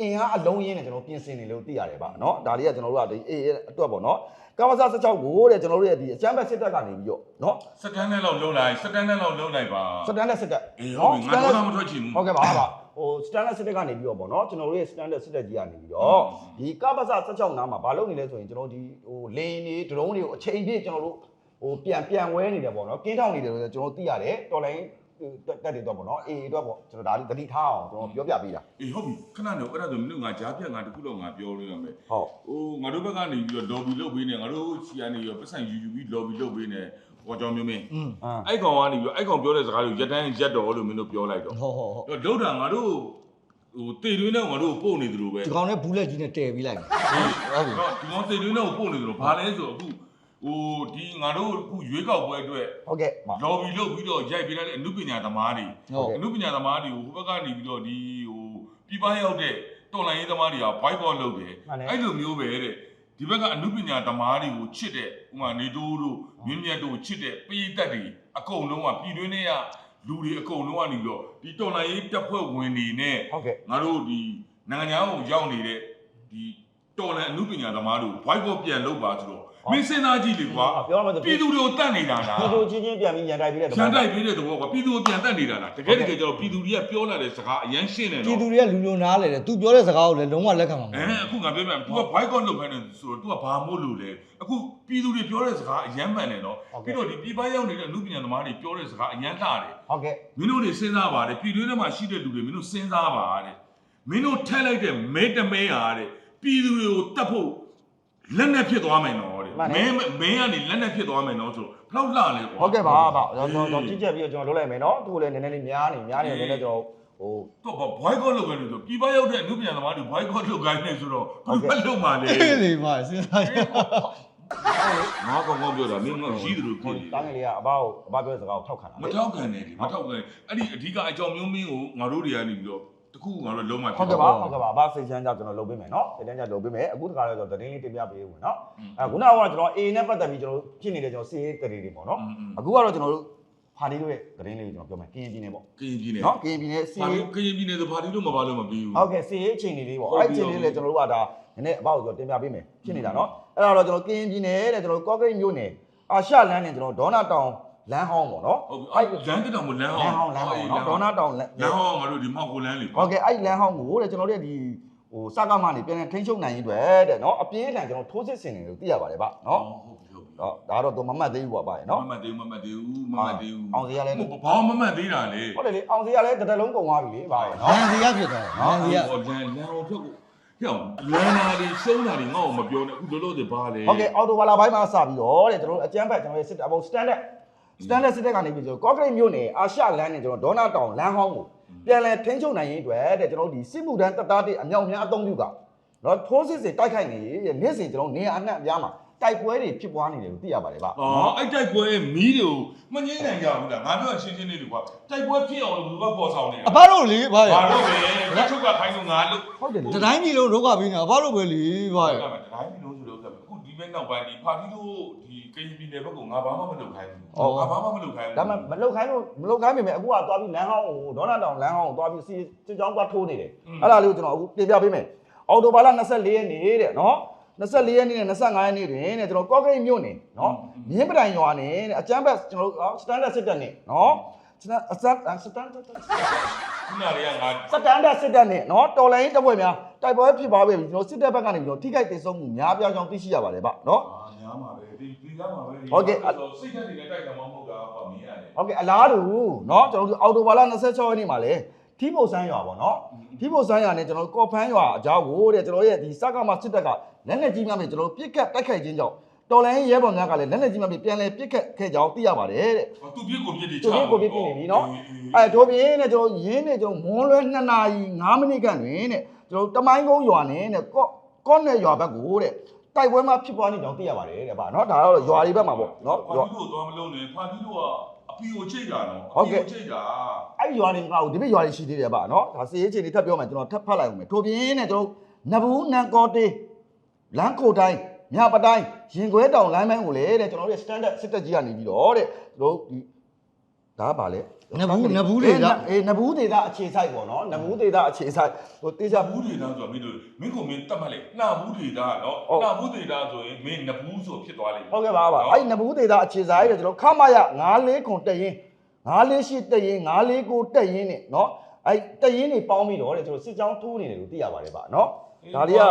Speaker 2: အင်အားအလုံးရင်းနဲ့ကျွန်တော်ပြင်ဆင်နေလို့သိရတယ်ဗျနော်ဒါလေးကကျွန်တော်တို့ကဒီအေးအတွက်ပေါ့နော်ကားပါစ16ကိုတဲ့ကျွန်တော်တို့ရဲ့ဒီအချမ်းဘက်စစ်တပ်ကနေပြီးတော့နော်
Speaker 1: စတန်နဲ့လောက်လုံးလိုက်စတန်နဲ့လောက်လုံးလိုက်ပါ
Speaker 2: စတန်လက်စစ်တပ်
Speaker 1: အေးဟုတ်ပြီငါတော့မထွက်ချင်ဘူး
Speaker 2: ဟုတ်ကဲ့ပါဟုတ်ပါ ဟိုစတန်လက်စစ်တပ်ကနေပြီးတော့ပေါ့နော်ကျွန်တော်တို့ရဲ့စတန်လက်စစ်တပ်ကြီးကနေပြီးတော့ဒီကပ္ပစ16နားမှာဘာလုပ်နေလဲဆိုရင်ကျွန်တော်ဒီဟိုလေင်းတွေဒရုန်းတွေကိုအချိန်ပြည့်ကျွန်တော်တို့ဟိုပြန်ပြန်ဝဲနေတယ်ပေါ့နော်ကင်းထောက်နေတယ်လို့ကျွန်တော်သိရတယ်တော်လိုင်းတက်တွေတော့ပေါ့နော်အေးတော့ပေါ့ကျွန်တော်ဒါလေးသတိထားအောင်ကျွန်တော်ပြောပြပေးတာ
Speaker 1: အေးဟုတ်ပြီခဏနေအဲ့ဒါဆိုမင်းတို့ငါကြားပြတ်ငါတခုတော့ငါပြောလို့ရမယ်
Speaker 2: ဟုတ်
Speaker 1: ဟိုငါတို့ဘက်ကနေပြီးတော့ lobby လုပ်ပေးနေငါတို့ချီကနေရောပတ်ဆိုင်ယူယူပြီး lobby လုပ်ပေးနေဟော ကြောင့်မျိုးမင်း
Speaker 3: อืม
Speaker 2: အာ
Speaker 1: အဲ့ကောင်ကနေပြီးတော့အဲ့ကောင်ပြောတဲ့စကားကိုရက်တန်းရက်တော်လို့မင်းတို့ပြောလိုက်တော့
Speaker 3: ဟုတ်ဟုတ်ဟုတ်
Speaker 1: တော့လောက်တာငါတို့ဟိုတေတွင်းနဲ့ငါတို့ပို့နေသလိုပဲ
Speaker 3: ဒီကောင်နဲ့ဘူးလက်ကြီးနဲ့တဲပြီးလိုက်ပြီဟုတ်ပြီ
Speaker 1: တော့ဒီကောင်တေတွင်းနဲ့ပို့နေသလိုဘာလဲဆိုအခုဟိုဒီငါတို့အခုရွေးကောက်ပွဲအတွက်
Speaker 2: ဟုတ်ကဲ့ပါ
Speaker 1: lobby လုပ်ပြီးတော့ရိုက်ပေးလိုက်တဲ့အမှုပညာသမားတွေ
Speaker 3: ဟုတ်
Speaker 1: အမှုပညာသမားတွေကိုဟိုဘက်ကနေပြီးတော့ဒီဟိုပြပရောက်တဲ့တော်လိုင်းရေးသမားတွေက boycott လုပ်တယ်
Speaker 2: မှန်တယ်
Speaker 1: အဲ့လိုမျိုးပဲတဲ့ ဒီဘက်ကအမှုပညာသမားတွေကိုချစ်တဲ့ဥမာနေတိုးတို့မြင်းမြတ်တို့ချစ်တဲ့ပိဋကတ်တွေအကုန်လုံးကပြည်တွင်းတွေကလူတွေအကုန်လုံးကနေပြီးတော့ဒီတော်လိုင်းရေးတပ်ဖွဲ့ဝင်တွေနဲ့
Speaker 2: ဟုတ်ကဲ့
Speaker 1: ငါတို့ဒီနိုင်ငံခြားကိုရောက်နေတဲ့ဒီ တော်လန်အမှုပညာသမားတို့ boycott ပြန်လုပ်ပါဆိုတော့မင်းစဉ်းစားကြည့်လေကွာ
Speaker 2: ပြောရမယ်ဆို
Speaker 1: ပြည်သူတွေကိုတတ်နေတာလား
Speaker 2: ပြည်သူချင်းချင်းပြန်ပြီးရန်တိုက်ပြီးတဲ့
Speaker 1: ပြန်တိုက်ပေးတဲ့သဘောကပြည်သူကိုပြန်တက်နေတာလားတကယ်တကယ်ကျတော့ပြည်သူတွေကပြောလာတဲ့စကားအရန်ရှင်းတယ်
Speaker 3: ပြည်
Speaker 1: နော်
Speaker 3: သူတွေကလူလူနားလေတယ်သူပြောတဲ့စကားကိုလည်းလုံးဝလက်ခံမှာမ
Speaker 1: အဲ
Speaker 3: ဟုတ်
Speaker 1: အခုငါပြောပြမယ် तू က boycott လုပ်ခိုင်းတယ်ဆိုတော့ तू ကဘာမို့လို့လဲအခုပြည်သူတွေပြောတဲ့စကားအရန်မှန်တယ်နော်ပြီးတော့ဒီပြည်ပရောက်နေတဲ့အမှုပညာသမားတွေပြောတဲ့စကားအရန်လှတယ်
Speaker 2: ဟုတ်ကဲ့
Speaker 1: မင်းတို့တွေစဉ်းစားပါတယ်ပြည်တွင်းထဲမှာရှိတဲ့လူတွေမင်းတို့စဉ်းစားပါတဲ့မင်းတို့ထက်လိုက်တဲ့မဲတမဲဟာတဲ့ ပြည်သူတွေကိုတတ်ဖို့လက်နဲ့ဖြစ်သွားမယ်နော်တဲ့မင်းမင်းကနေလက်နဲ့ဖြစ်သွားမယ်နော်ဆိုတော့ဘလောက်လှလဲကွာ
Speaker 2: ဟုတ်ကဲ့ပါပါကျွန်တော်ကျွန်တော်ကြည့်ချက်ပြီးတော့ကျွန်တော်လုပ်လိုက်မယ်နော်သူ့ကိုလည်းနည်းနည်းလေးများနေများနေတယ်လည်းကျွန်တော်ဟို
Speaker 1: တော့ဘာ boycott လုပ်ခိုင်းလို့ဆိုပြည်ပရောက်တဲ့အမှုပညာသမားတွေ boycott လုပ်ခိုင်းနေဆိုတော့
Speaker 2: ဟုတ်ကဲ့
Speaker 1: ဘာလုပ်မှလဲ
Speaker 3: အေးလေပါစဉ်းစားကြည့်
Speaker 1: ငါကောင်ကောင်ပြောတာမင်းကရှိတယ်လို့ဖြစ်နေ
Speaker 2: တားငယ်လေးကအဘကိုအဘပြောတဲ့စကားကိုထောက်ခံတာ
Speaker 1: မထောက်ခံနဲ့လေမထောက်ခံအဲ့ဒီအဓိကအကြောင်းမျိုးမင်းကိုငါတို့တွေကနေပြီးတော့ တခုငါတို့လုံးဝ
Speaker 2: ဟုတ်ကဲ့ပါဟုတ်ကဲ့ပါအဘစိတ်ချမ်းကြကျွန်တော်လုပ်ပေးမယ်နော်စိတ်ချမ်းကြလုပ်ပေးမယ်အခုတခါတော့ကျွန်တော်သတင်းလေးတင်ပြပေးဦးမယ်နော်အဲခုနကကျွန်တော် A နဲ့ပတ်သက်ပြီးကျွန်တော်ဖြစ်နေတဲ့ကျွန်တော်စီးရေးတရေတွေပေါ့နော်အခုကတော့ကျွန်တော်တို့ဖာဒီတို့ရဲ့သတင်းလေးကိုကျွန်တော်ပြောမယ်ကရင်ပြည်နယ်ပေါ့
Speaker 1: ကရင်ပြည်နယ်
Speaker 2: နော်ကရင်ပြည်နယ်စီ
Speaker 1: ပါကရင်ပြည်နယ်ဆိုဘာလို့မပါလို့မပြီးဘူး
Speaker 2: ဟုတ်ကဲ့စီရေးအချိန်လေးလေးပေါ့
Speaker 1: ဟုတ်
Speaker 2: အဲ့
Speaker 1: ပြီ
Speaker 2: အချိန်လေးလေးကျွန်တော်တို့ကဒါနည်းနည်းအပေါ့ကိုကျွန်တော်တင်ပြပေးမယ်ဖြစ်နေတာနော်အဲ့ဒါတော့ကျွန်တော်ကရင်ပြည်နယ်တဲ့ကျွန်တော်ကော့ကရိတ်မြို့နယ်အာရှလမ်းနဲ့ကျွန်တော်ဒေါနာတောင် လမ်းဟောင်းပေါ့နော်
Speaker 1: ဟုတ်ပြီအဲ့လမ်းတက်တော့မလမ်း
Speaker 2: လ
Speaker 1: ဟော
Speaker 2: မ်း
Speaker 1: င်း
Speaker 2: ဟောင်းလမ်းဟောင်းနော်ဒေါနာတောင်လမ်း
Speaker 1: လမ်းဟောင်းငါတို့ဒီမောက်ကိုလမ်းလေ
Speaker 2: ဟုတ်ကဲ့အဲ့လမ်းဟောင်းကိုတဲ့ကျွန်တော်တို့ဒီဟိုစကားမနေပြန်နေထိန်းချုပ်နိုင်ရင်တွေ့တဲ့နော်အပြင်းအထန်ကျွန်တော်ထိုးစစ်ဆင်နေလို့သိရပါတယ်ဗျနော်
Speaker 1: ဟုတ်ပြီဟုတ်ပြီ
Speaker 2: တော့ဒါတော့သူမမှတ်သေးဘူးပါဗျနော်
Speaker 1: မမတ်သေးဘူးမမတ်သေးဘူးမမတ်သေးဘူး
Speaker 2: အောင်စီရလဲ
Speaker 1: ဘာမမတ်သေးတာလေ
Speaker 2: ဟုတ်တယ်လေအောင်စီရလဲတစ်သက်လုံးကုန်သွားပြီလေဗျနော်
Speaker 3: လန်စီရဖြစ်သွားတယ်လန်စီရ
Speaker 1: လမ်းလမ်းဟောင်းဖြတ်ကိုဟဲ့လမ်းနာလေးရှုံးတာတွေငါ့ကိုမပြောနဲ့အခုလောလောဆယ်ဘာလဲ
Speaker 2: ဟုတ်ကဲ့အော်တိုဘာလာဘိုင်းမှာစပြီးတော့တဲ့ကျွန်တော်တို့အကျန်းဖက်ကျွန်တော်ရဲ့စစ်တပ် အပေါ် standard standard စစ်တပ်ကနေပြီးကျွန်တော်ကော့ကရိတ်မြို့နယ်အာရှလမ်းနဲ့ကျွန်တော်ဒေါနာတောင်လမ်းဟောင်းကိုပြန်လည်ထိန်းချုပ်နိုင်ရေးအတွက်တဲ့ကျွန်တော်တို့ဒီစစ်မှုထမ်းတပ်သားတွေအမြောက်များအသုံးပြုကနော်ထိုးစစ်စစ်တိုက်ခိုက်နေရဲ့နေ့စဉ်ကျွန်တော်နေရာအနှံ့အပြားမှာတိုက်ပွဲတွေဖြစ်ပွားနေတယ်လို့သိရပါတယ်ဗျ
Speaker 1: အော်အဲ့တိုက်ပွဲမီးတွေကိုမငိမ့်နိုင်ကြဘူးလားငါပြောရှင်းရှင်းလေးတွေကွာတိုက်ပွဲဖြစ်အောင်လို့ဘယ်ကပေါ်ဆောင်နေတာ
Speaker 3: အဘတို့လေဘာရ
Speaker 1: ဘာလို့လဲလက်ချုပ်ကခိုင်းလို့ငါလို့
Speaker 2: ဟုတ်တယ်လေ
Speaker 3: တတိုင်းကြီးလုံးဒုက္ခပေးနေအဘတို့ပဲလေဘာရ
Speaker 1: ဒါမှတိုင်းပြည်လုံး ဆိုလို့ဆိုအခုဒီဘက်နောက်ပိုင်းဒီပါတီတို့ဒီကရင်ပြည်နယ်ဘက်ကငါဘာမှမလုပ်ခိုင်းဘူးငါဘာမှမလုပ်ခိုင်းဘူး
Speaker 2: ဒါမှမလုတ်ခိုင်းလို့မလုတ်ခိုင်းမိမယ်အခုကသွားပြီးလမ်းဟောင်းကိုဒေါနာတောင်လမ်းဟောင်းကိုသွားပြီးစီစစ်ကြောင်းသွားထိုးနေတယ်အဲ့ဒါလေးကိုကျွန်တော်အခုပြင်ပြပေးမယ်အော်တိုဘာလ24ရက်နေ့တဲ့နော်24ရက်နေ့နဲ့25ရက်နေ့တွင်တဲ့ကျွန်တော်ကော့ကရိတ်မြို့နယ်နော်မြင်းပတိုင်ရွာနယ်တဲ့အကျန်းဘက်ကျွန်တော်တို့စတန်ဒတ်စစ်တပ်နဲ့နော်စတန်အစတ်စတန်ဒတ်
Speaker 1: ခုနတွေကငါ
Speaker 2: စတန်ဒတ်စစ်တပ်နဲ့နော်တော်လိုင်းတပ်ဖွဲ့များ တိုက်ပွဲဖြစ်ပါပဲကျွန်တော်စစ်တပ်ဘက်ကနေပြီးတော့ထိခိုက်ဒေဆုံးမှုများပြားကြောင်းသိရှိရပါတယ်ဗျနော်။
Speaker 1: အာများပါပဲဒီဒီကမှာပဲ
Speaker 2: ဟုတ်ကဲ့
Speaker 1: စိတ်ဓာတ်တွေနဲ့တိုက်တာမဟုတ်တာဟောမြင်ရတယ်။
Speaker 2: ဟုတ်ကဲ့အလားတူနော်ကျွန်တော်တို့အော်တိုဘာလ26ရက်နေ့မှာလဲထီးမိုဆန်းရွာပေါ့နော်ထီးမိုဆန်းရွာနဲ့ကျွန်တော်တို့ကော့ဖန်းရွာအကြောင်းကိုတဲ့ကျွန်တော်ရဲ့ဒီစကမစစ်တပ်ကလက်လက်ကြီးများနဲ့ကျွန်တော်တို့ပြစ်ကတ်တိုက်ခိုက်ခြင်းကြောင့်တော်လိုင်းရဲဘော်များကလည်းလက်လက်ကြီးများဖြင့်ပြန်လဲပြစ်ခတ်ခဲ့ကြောင်းသိရပါတယ်တဲ့။
Speaker 1: သူပြစ်ကိုပြစ်တယ်ချာ။
Speaker 2: သူပြစ်ကိုပြစ်နေပြီနော်။အဲဒိုပြင်းနဲ့ကျွန်တော်ရင်းနဲ့ကျွန်တော်မွန်းလွဲ2နာရီ9မိနစ်ခန့်တွင်တဲ့ ကျွန်တော်တမိုင်းကုန်းရွာနဲ့တဲ့ကော့ကော့နယ်ရွာဘက်ကိုတဲ့တိုက်ပွဲမှာဖြစ်ပွားနေကြောင်းသိရပါတယ်တဲ့ဗျာနော်ဒါတော့ရွာတွေဘက်မှာပေါ့နော်
Speaker 1: ရွာကြီးကိုသွားမလုံးနဲ့ဖာကြီးတို့ကအပီကိုချိတ်တာနော်ဟုတ်ကဲ့ချိတ်တာ
Speaker 2: အဲ့ရွာတွေငါ့ကိုဒီဘက်ရွာတွေရှိသေးတယ်ဗျာနော်ဒါစီရေးချင်းတွေထပ်ပြောမှကျွန်တော်ထပ်ဖတ်လိုက်အောင်မယ်ထို့ပြင်းနဲ့ကျွန်တော်နဘူးနန်ကောတေးလမ်းကိုတိုင်းညပတိုင်းရင်ခွဲတောင်လမ်းပိုင်းကိုလေတဲ့ကျွန်တော်တို့ standard စစ်တက်ကြီးကနေပြီးတော့တဲ့ကျွန်တော်ဒီဒါကပါလေ
Speaker 3: နဘူးနဘူးတွေက
Speaker 2: အေးနဘူးဒေတာအခြေဆိုင်ပေါ့နော်နဘူးဒေတာအခြေဆိုင်ဟိုတေချာ
Speaker 1: ဘူးတွေသားဆိုမင်းတို့မင်းကိုမင်းတတ်မှတ်လိုက်နှာဘူးတွေသားနော်နှာဘူးတွေသားဆိုရင်မင်းနဘူးဆိုဖြစ်သွားလိမ့်မယ်
Speaker 2: ဟုတ်ကဲ့ပါပါအဲ့ဒီနဘူးဒေတာအခြေဆိုင်တဲ့ကျွန်တော်ခမရ94ခွန်တက်ရင်94တက်ရင်949တက်ရင်နဲ့နော်အဲ့တက်ရင်တွေပေါင်းပြီးတော့တဲ့ကျွန်တော်စစ်ကြောင်းထိုးနေတယ်လို့သိရပါတယ်ဗျာနော်ဒါတွေက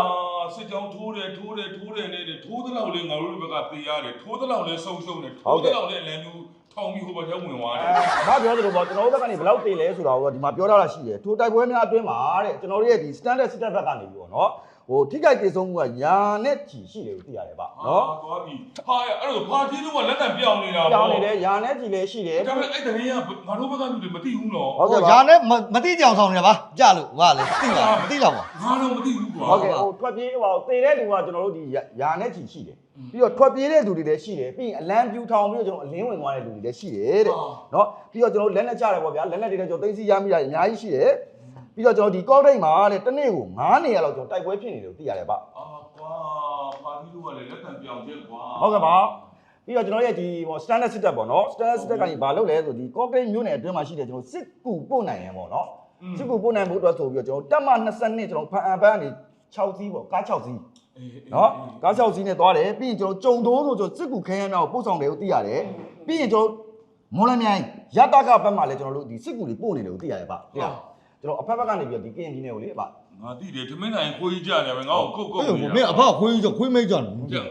Speaker 1: စစ်ကြောင်းထိုးတယ်ထိုးတယ်ထိုးတယ်နေတယ်ထိုးတဲ့လောက်လေးငါတို့ဘက်ကတေးရတယ်ထိုးတဲ့လောက်လေးဆုံဆုံတယ်
Speaker 2: ဟုတ်
Speaker 1: ထိုး
Speaker 2: ကဲ့
Speaker 1: တဲ့လောက်လေးအလံမျိုး ထောင်ပြီးဟိုဘက်ထဲဝင်သွားတယ်။
Speaker 2: ဘာပြောသလိုပေါ့ကျွန်တော်တို့ဘက်ကနေဘယ်လောက်တင်လဲဆိုတာကိုတော့ဒီမှာပြောထားတာရှိတယ်။ထိုတိုက်ပွဲများအတွင်းမှာတဲ့ကျွန်တော်တို့ရဲ့ဒီ standard standard ဘက်ကနေပြီးတော့နော်ဟိုထိခိုက်ကျေဆုံးမှုကညာနဲ့ချီရှိတယ်လို့သိရတယ်ဗျ။နော်။
Speaker 1: သွားပြီ။ဟာအဲ့တော့ဘာဖြစ်လို့ကလက်တံပြောင်းနေတာ
Speaker 2: ပေါ့။ပြောင်းနေတယ်ညာနဲ့ချီလည်းရှိတယ်။
Speaker 1: ဒါပေမဲ့အဲ့တရင်ကငါတို့ဘက်ကလူတွေမသိဘူးနော်။
Speaker 2: ဟုတ်ကဲ့
Speaker 3: ညာနဲ့မသိကြအောင်ဆောင်နေတာဗျ။ကြလို့ဗါလေသိလားမသိတော့ပါ။
Speaker 1: ငါတော့မသိဘူးကွာ။
Speaker 2: ဟုတ်ကဲ့ဟိုထွက်ပြေးဟိုတေတဲ့လူကကျွန်တော်တို့ဒီညာနဲ့ချီရှိတယ်။ ပြီးတော့ထွက်ပြေးတဲ့လူတွေလည်းရှိတယ်ပြီးရင်အလံပြူထောင်ပြီးတော့ကျွန်တော်အလင်းဝင်သွားတဲ့လူတွေလည်းရှိတယ်တဲ့နော်ပြီးတော့ကျွန်တော်လက်လက်ကြတယ်ပေါ့ဗျာလက်လက်တွေလည်းကျွန်တော်သိသိရမိတာအများကြီးရှိတယ်ပြီးတော့ကျွန်တော်ဒီကော့ဒိတ်မှာတဲ့တနေ့ကို9နေရလောက်ကျွန်တော်တိုက်ပွဲဖြစ်နေတယ်လို့သိရတယ်ဗျ
Speaker 1: အော်ကွာပါတီတို့ကလည်းလက်ခံပြောင်းပြက်ကွာ
Speaker 2: ဟုတ်ကဲ့ပါပြီးတော့ကျွန်တော်ရဲ့ဒီဟို standard စစ်တပ်ပေါ့နော် standard စစ်တပ်ကနေဘာလုပ်လဲဆိုဒီ concrete မျိုးနယ်အတွင်းမှာရှိတဲ့ကျွန်တော်စစ်ကူပို့နိုင်ရန်ပေါ့နော်စစ်ကူပို့နိုင်ဖို့အတွက်ဆိုပြီးတော့ကျွန်တော်တက်မ22ကျွန်တော်ဖန်အပန်းကနေ6စီးပေါ့ကား6စီး နော်ကား6စီးနဲ့သွားတယ်ပြီးရင်ကျွန်တော်ကြုံတိုးဆိုကျွန်တော်စစ်ကူခဲရမ်းတော့ပို့ဆောင်တယ်ကိုသိရတယ်ပြီးရင်ကျွန်တော်မော်လမြိုင်ရတကဘက်မှာလည်းကျွန်တော်တို့ဒီစစ်ကူတွေပို့နေတယ်ကိုသိရတယ်ဗျသိလား ကျွန်တော်အဖက်ဘက်ကနေပြီးတော့ဒီကရင်ပြည်နယ်ကိုလေဗျ
Speaker 1: ငါသိတယ်ထမင်းတိုင်းခွေးကြတယ်ပဲငါ့ကိုကုတ်ကုတ်
Speaker 3: အေးမင်းအဖခွေးကြီးခွေးမိတ်ကြတယ်
Speaker 1: ကြောက်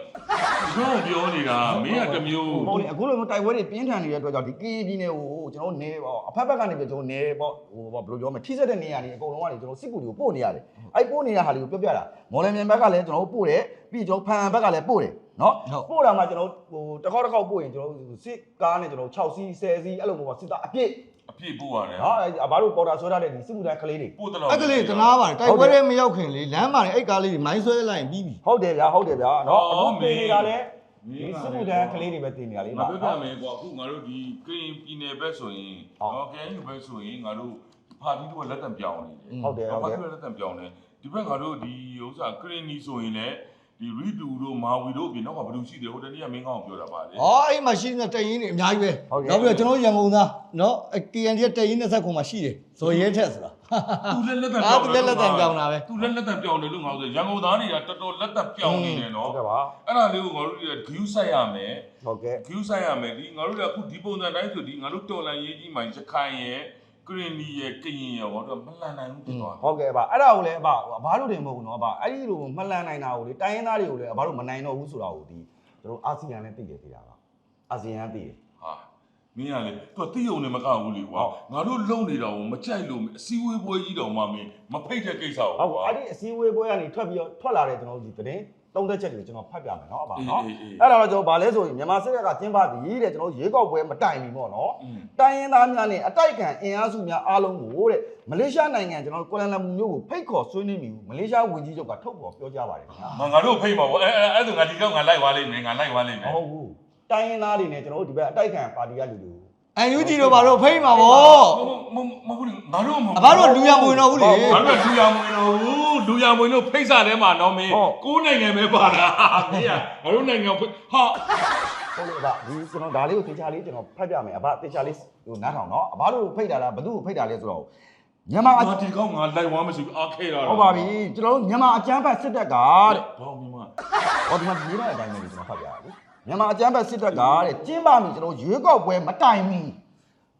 Speaker 1: ငါပြောနေတာမင်းကတမျိုး
Speaker 2: ဟုတ်တယ်အခုလိုမျိုးတိုက်ပွဲတွေပြင်းထန်နေတဲ့အတွက်ကြောင့်ဒီကရင်ပြည်နယ်ကိုကျွန်တော်နေပေါ့အဖက်ဘက်ကနေပြီးကျွန်တော်နေပေါ့ဟိုပေါ့ဘယ်လိုပြောမလဲထိစက်တဲ့နေရာတွေအကုန်လုံးကနေကျွန်တော်စစ်ကူတွေကိုပို့နေရတယ်အဲ့ပို့နေတဲ့ဟာတွေကိုပြောပြတာမော်လမြိုင်ဘက်ကလည်းကျွန်တော်တို့ပို့တယ်ပြီးကျွန်တော်ဖန်ဘက်ကလည်းပို့တယ်နော်ပို့တာမှကျွန်တော်ဟိုတစ်ခေါက်တစ်ခေါက်ပို့ရင်ကျွန်တော်စစ်ကားနဲ့ကျွန်တော်6စီး10စီးအဲ့လိုမျိုးပေါ့စစ်သားအပြည့်
Speaker 1: အပြည့်ပို့ရတယ်
Speaker 2: နော်အဲ့ဘာလို့ပေါ်တာဆွဲထားတဲ့ဒီစစ်မှုထမ်းကလေးတွေ
Speaker 1: ပို့တော့
Speaker 3: အဲ့ကလေးတနာပါတယ်တိုက်ပွဲထဲမရောက်ခင်လေလမ်းမှာအဲ့ကားလေးမိုင်းဆွဲလိုက်ရင်ပြီးပြီ
Speaker 2: ဟုတ်တယ်ဗျာဟုတ်တယ်ဗျာနော်အခုတင်နေတာလည်းဒီစစ်မှုထမ်းကလေးတွေပဲတင်နေတာလေ
Speaker 1: ငါပြောပြမယ်ကွာအခုငါတို့ဒီကရင်ပြည်နယ်ဘက်ဆိုရင်နော်ကရင်ဘက်ဆိုရင်ငါတို့ဖာတီတို့ကလက်တံပြောင်းနေတယ်
Speaker 2: ဟုတ်တယ်ဟုတ်တယ်
Speaker 1: ဖာတီတို့လက်တံပြောင်းနေဒီဘက်ငါတို့ဒီဥစ္စာကရင်နီဆိုရင်လည်း ဒီရီတူတို့မာဝီတို့အပြင်နောက်ကဘယ်လိုရှိတယ်ဟိုတနေ့ကမင်းကောင်းကိုပြောတာပါလေ
Speaker 3: ဟောအဲ့မှာရှိနေတဲ့တရင်တွေအများကြီးပဲ
Speaker 2: ဟုတ်ကဲ့
Speaker 3: နောက်ပြီးတော့ကျွန်တော်ရန်ကုန်သားနော် KND ရဲ့တရင်20ခုမှာရှိတယ်ဇော်ရဲထက်ဆိုတာ
Speaker 1: သူလည်းလက်တံ
Speaker 3: အာသူလည်းလက်တံပြောင်းတာပဲ
Speaker 1: သူလည်းလက်တံပြောင်းတယ်လို့ငါတို့ဆိုရန်ကုန်သားတွေကတော်တော်လက်တံပြောင်းနေတယ်
Speaker 2: ဟု
Speaker 1: နော်
Speaker 2: တ်ကဲ့ပါ
Speaker 1: အဲ့ဒါလေးကိုငါတို့တွေကဂယူးဆိုင်ရမယ်
Speaker 2: ဟုတ်ကဲ့
Speaker 1: ဂယူးဆိုင်ရမယ်ဒီငါတို့ကအခုဒီပုံစံတိုင်းဆိုဒီငါတို့တော်လန်ရေးကြီးမှရခိုင်ရဲ့က ရင်နီရဲ့ကရင်ရဲ့ဟောတော့မလန်နိုင်ဘူးဖြစ်သွားတယ်
Speaker 2: ဟုတ်ကဲ့ပါအဲ့ဒါကိုလည်းအဘဘာလို့တင်မဟုတ်ဘူးနော်အဘအဲ့ဒီလိုမလှန်နိုင်တာကိုလေတိုင်းရင်းသားတွေကိုလည်းအဘတို့မနိုင်တော့ဘူးဆိုတာကိုဒီတို့အာဆီယံနဲ့သိတယ်သေးတာပါအာဆီယံသိတယ်
Speaker 1: ဟာမင်းကလေသူကတိယုံနဲ့မကဘူးလေကွာငါတို့လုံနေတာကိုမကြိုက်လို့အစည်းအဝေးပွဲကြီးတော်မှမင်းမဖိတ်တဲ့ကိစ္စကို
Speaker 2: ဟုတ်
Speaker 1: ကွာ
Speaker 2: အဲ့ဒီအစည်းအဝေးပွဲကနေထွက်ပြီးတော့ထွက်လာတဲ့ကျွန်တော်တို့ဒီသတင်း သုံးသက်ချက်တွေကိုကျွန်တော်ဖတ်ပြမယ်နော်အဘနော်
Speaker 1: အေးအေးအေး
Speaker 2: အဲ့ဒါတော့ကျွန်တော်ဗာလဲဆိုရင်မြန်မာစစ်တပ်ကကျင်းပသည်တဲ့ကျွန်တော်ရေကောက်ပွဲမတိုင်ဘူးပေါ့နော်
Speaker 1: อืม
Speaker 2: တိုင်းရင်းသားများနဲ့အတိုက်ခံအင်အားစုများအားလုံးကိုတဲ့မလေးရှားနိုင်ငံကျွန်တော်တို့ကွာလာလမ်ပူမြို့ကိုဖိတ်ခေါ်ဆွေးနွေးမိဘူးမလေးရှားဝန်ကြီးချုပ်ကထုတ်ပေါ်ပြောကြားပါတယ်ခင်ဗျာ
Speaker 1: ငါငါတို့ဖိတ်မှာပေါ့အဲအဲအဲ့ဒါငါဒီတော့ငါလိုက်သွားလိမ့်မယ်ငါလိုက်သွားလိမ့်မယ်
Speaker 2: မဟုတ်ဘူးတိုင်းရင်းသားတွေနဲ့ကျွန်တော်တို့ဒီဘက်အတိုက်ခံပါတီကလူတွေကို
Speaker 3: အန်ယူဂျီတို့ဘာလို့ဖိတ်မှာဗော
Speaker 1: မဟုတ်မဟုတ်ဘူးငါတို့မဟုတ်
Speaker 3: အဘတို့လူရမဝင်တော့ဘူးလေ
Speaker 1: ငါတို့လူရမွေတော့ဘူးလူရမွေတို့ဖိတ်စာထဲမှာတော့မင်းကိုးနိုင်ငံပဲပါတာမင်းကငါတို့နိုင်ငံဖိတ်ဟာ
Speaker 2: ဟုတ်လေအဘဒီကျွန်တော်ဒါလေးကိုသေချာလေးကျွန်တော်ဖတ်ပြမယ်အဘသေချာလေးဟိုနားထောင်နော်အဘတို့ဖိတ်တာလားဘသူ့ကိုဖိတ်တာလဲဆိုတော့မြန်မာအ
Speaker 1: ငါဒီကောင်းငါလိုက်သွားမရှိဘူးအားခဲတာ
Speaker 2: ဟုတ်ပါပြီကျွန်တော်တို့မြန်မာအကြမ်းဖက်စစ်တပ်ကတဲ့
Speaker 1: ဘောင်းမြန်မာ
Speaker 2: ဟောဒီမှာဒီနေ့အတိုင်းပဲကျွန်တော်ဖတ်ပြရလေ မြန်မာအကြမ်းဖက်စစ်တပ်ကတဲ့ကျင်းပပြီကျွန်တော်ရွေးကောက်ပွဲမတိုင်မီ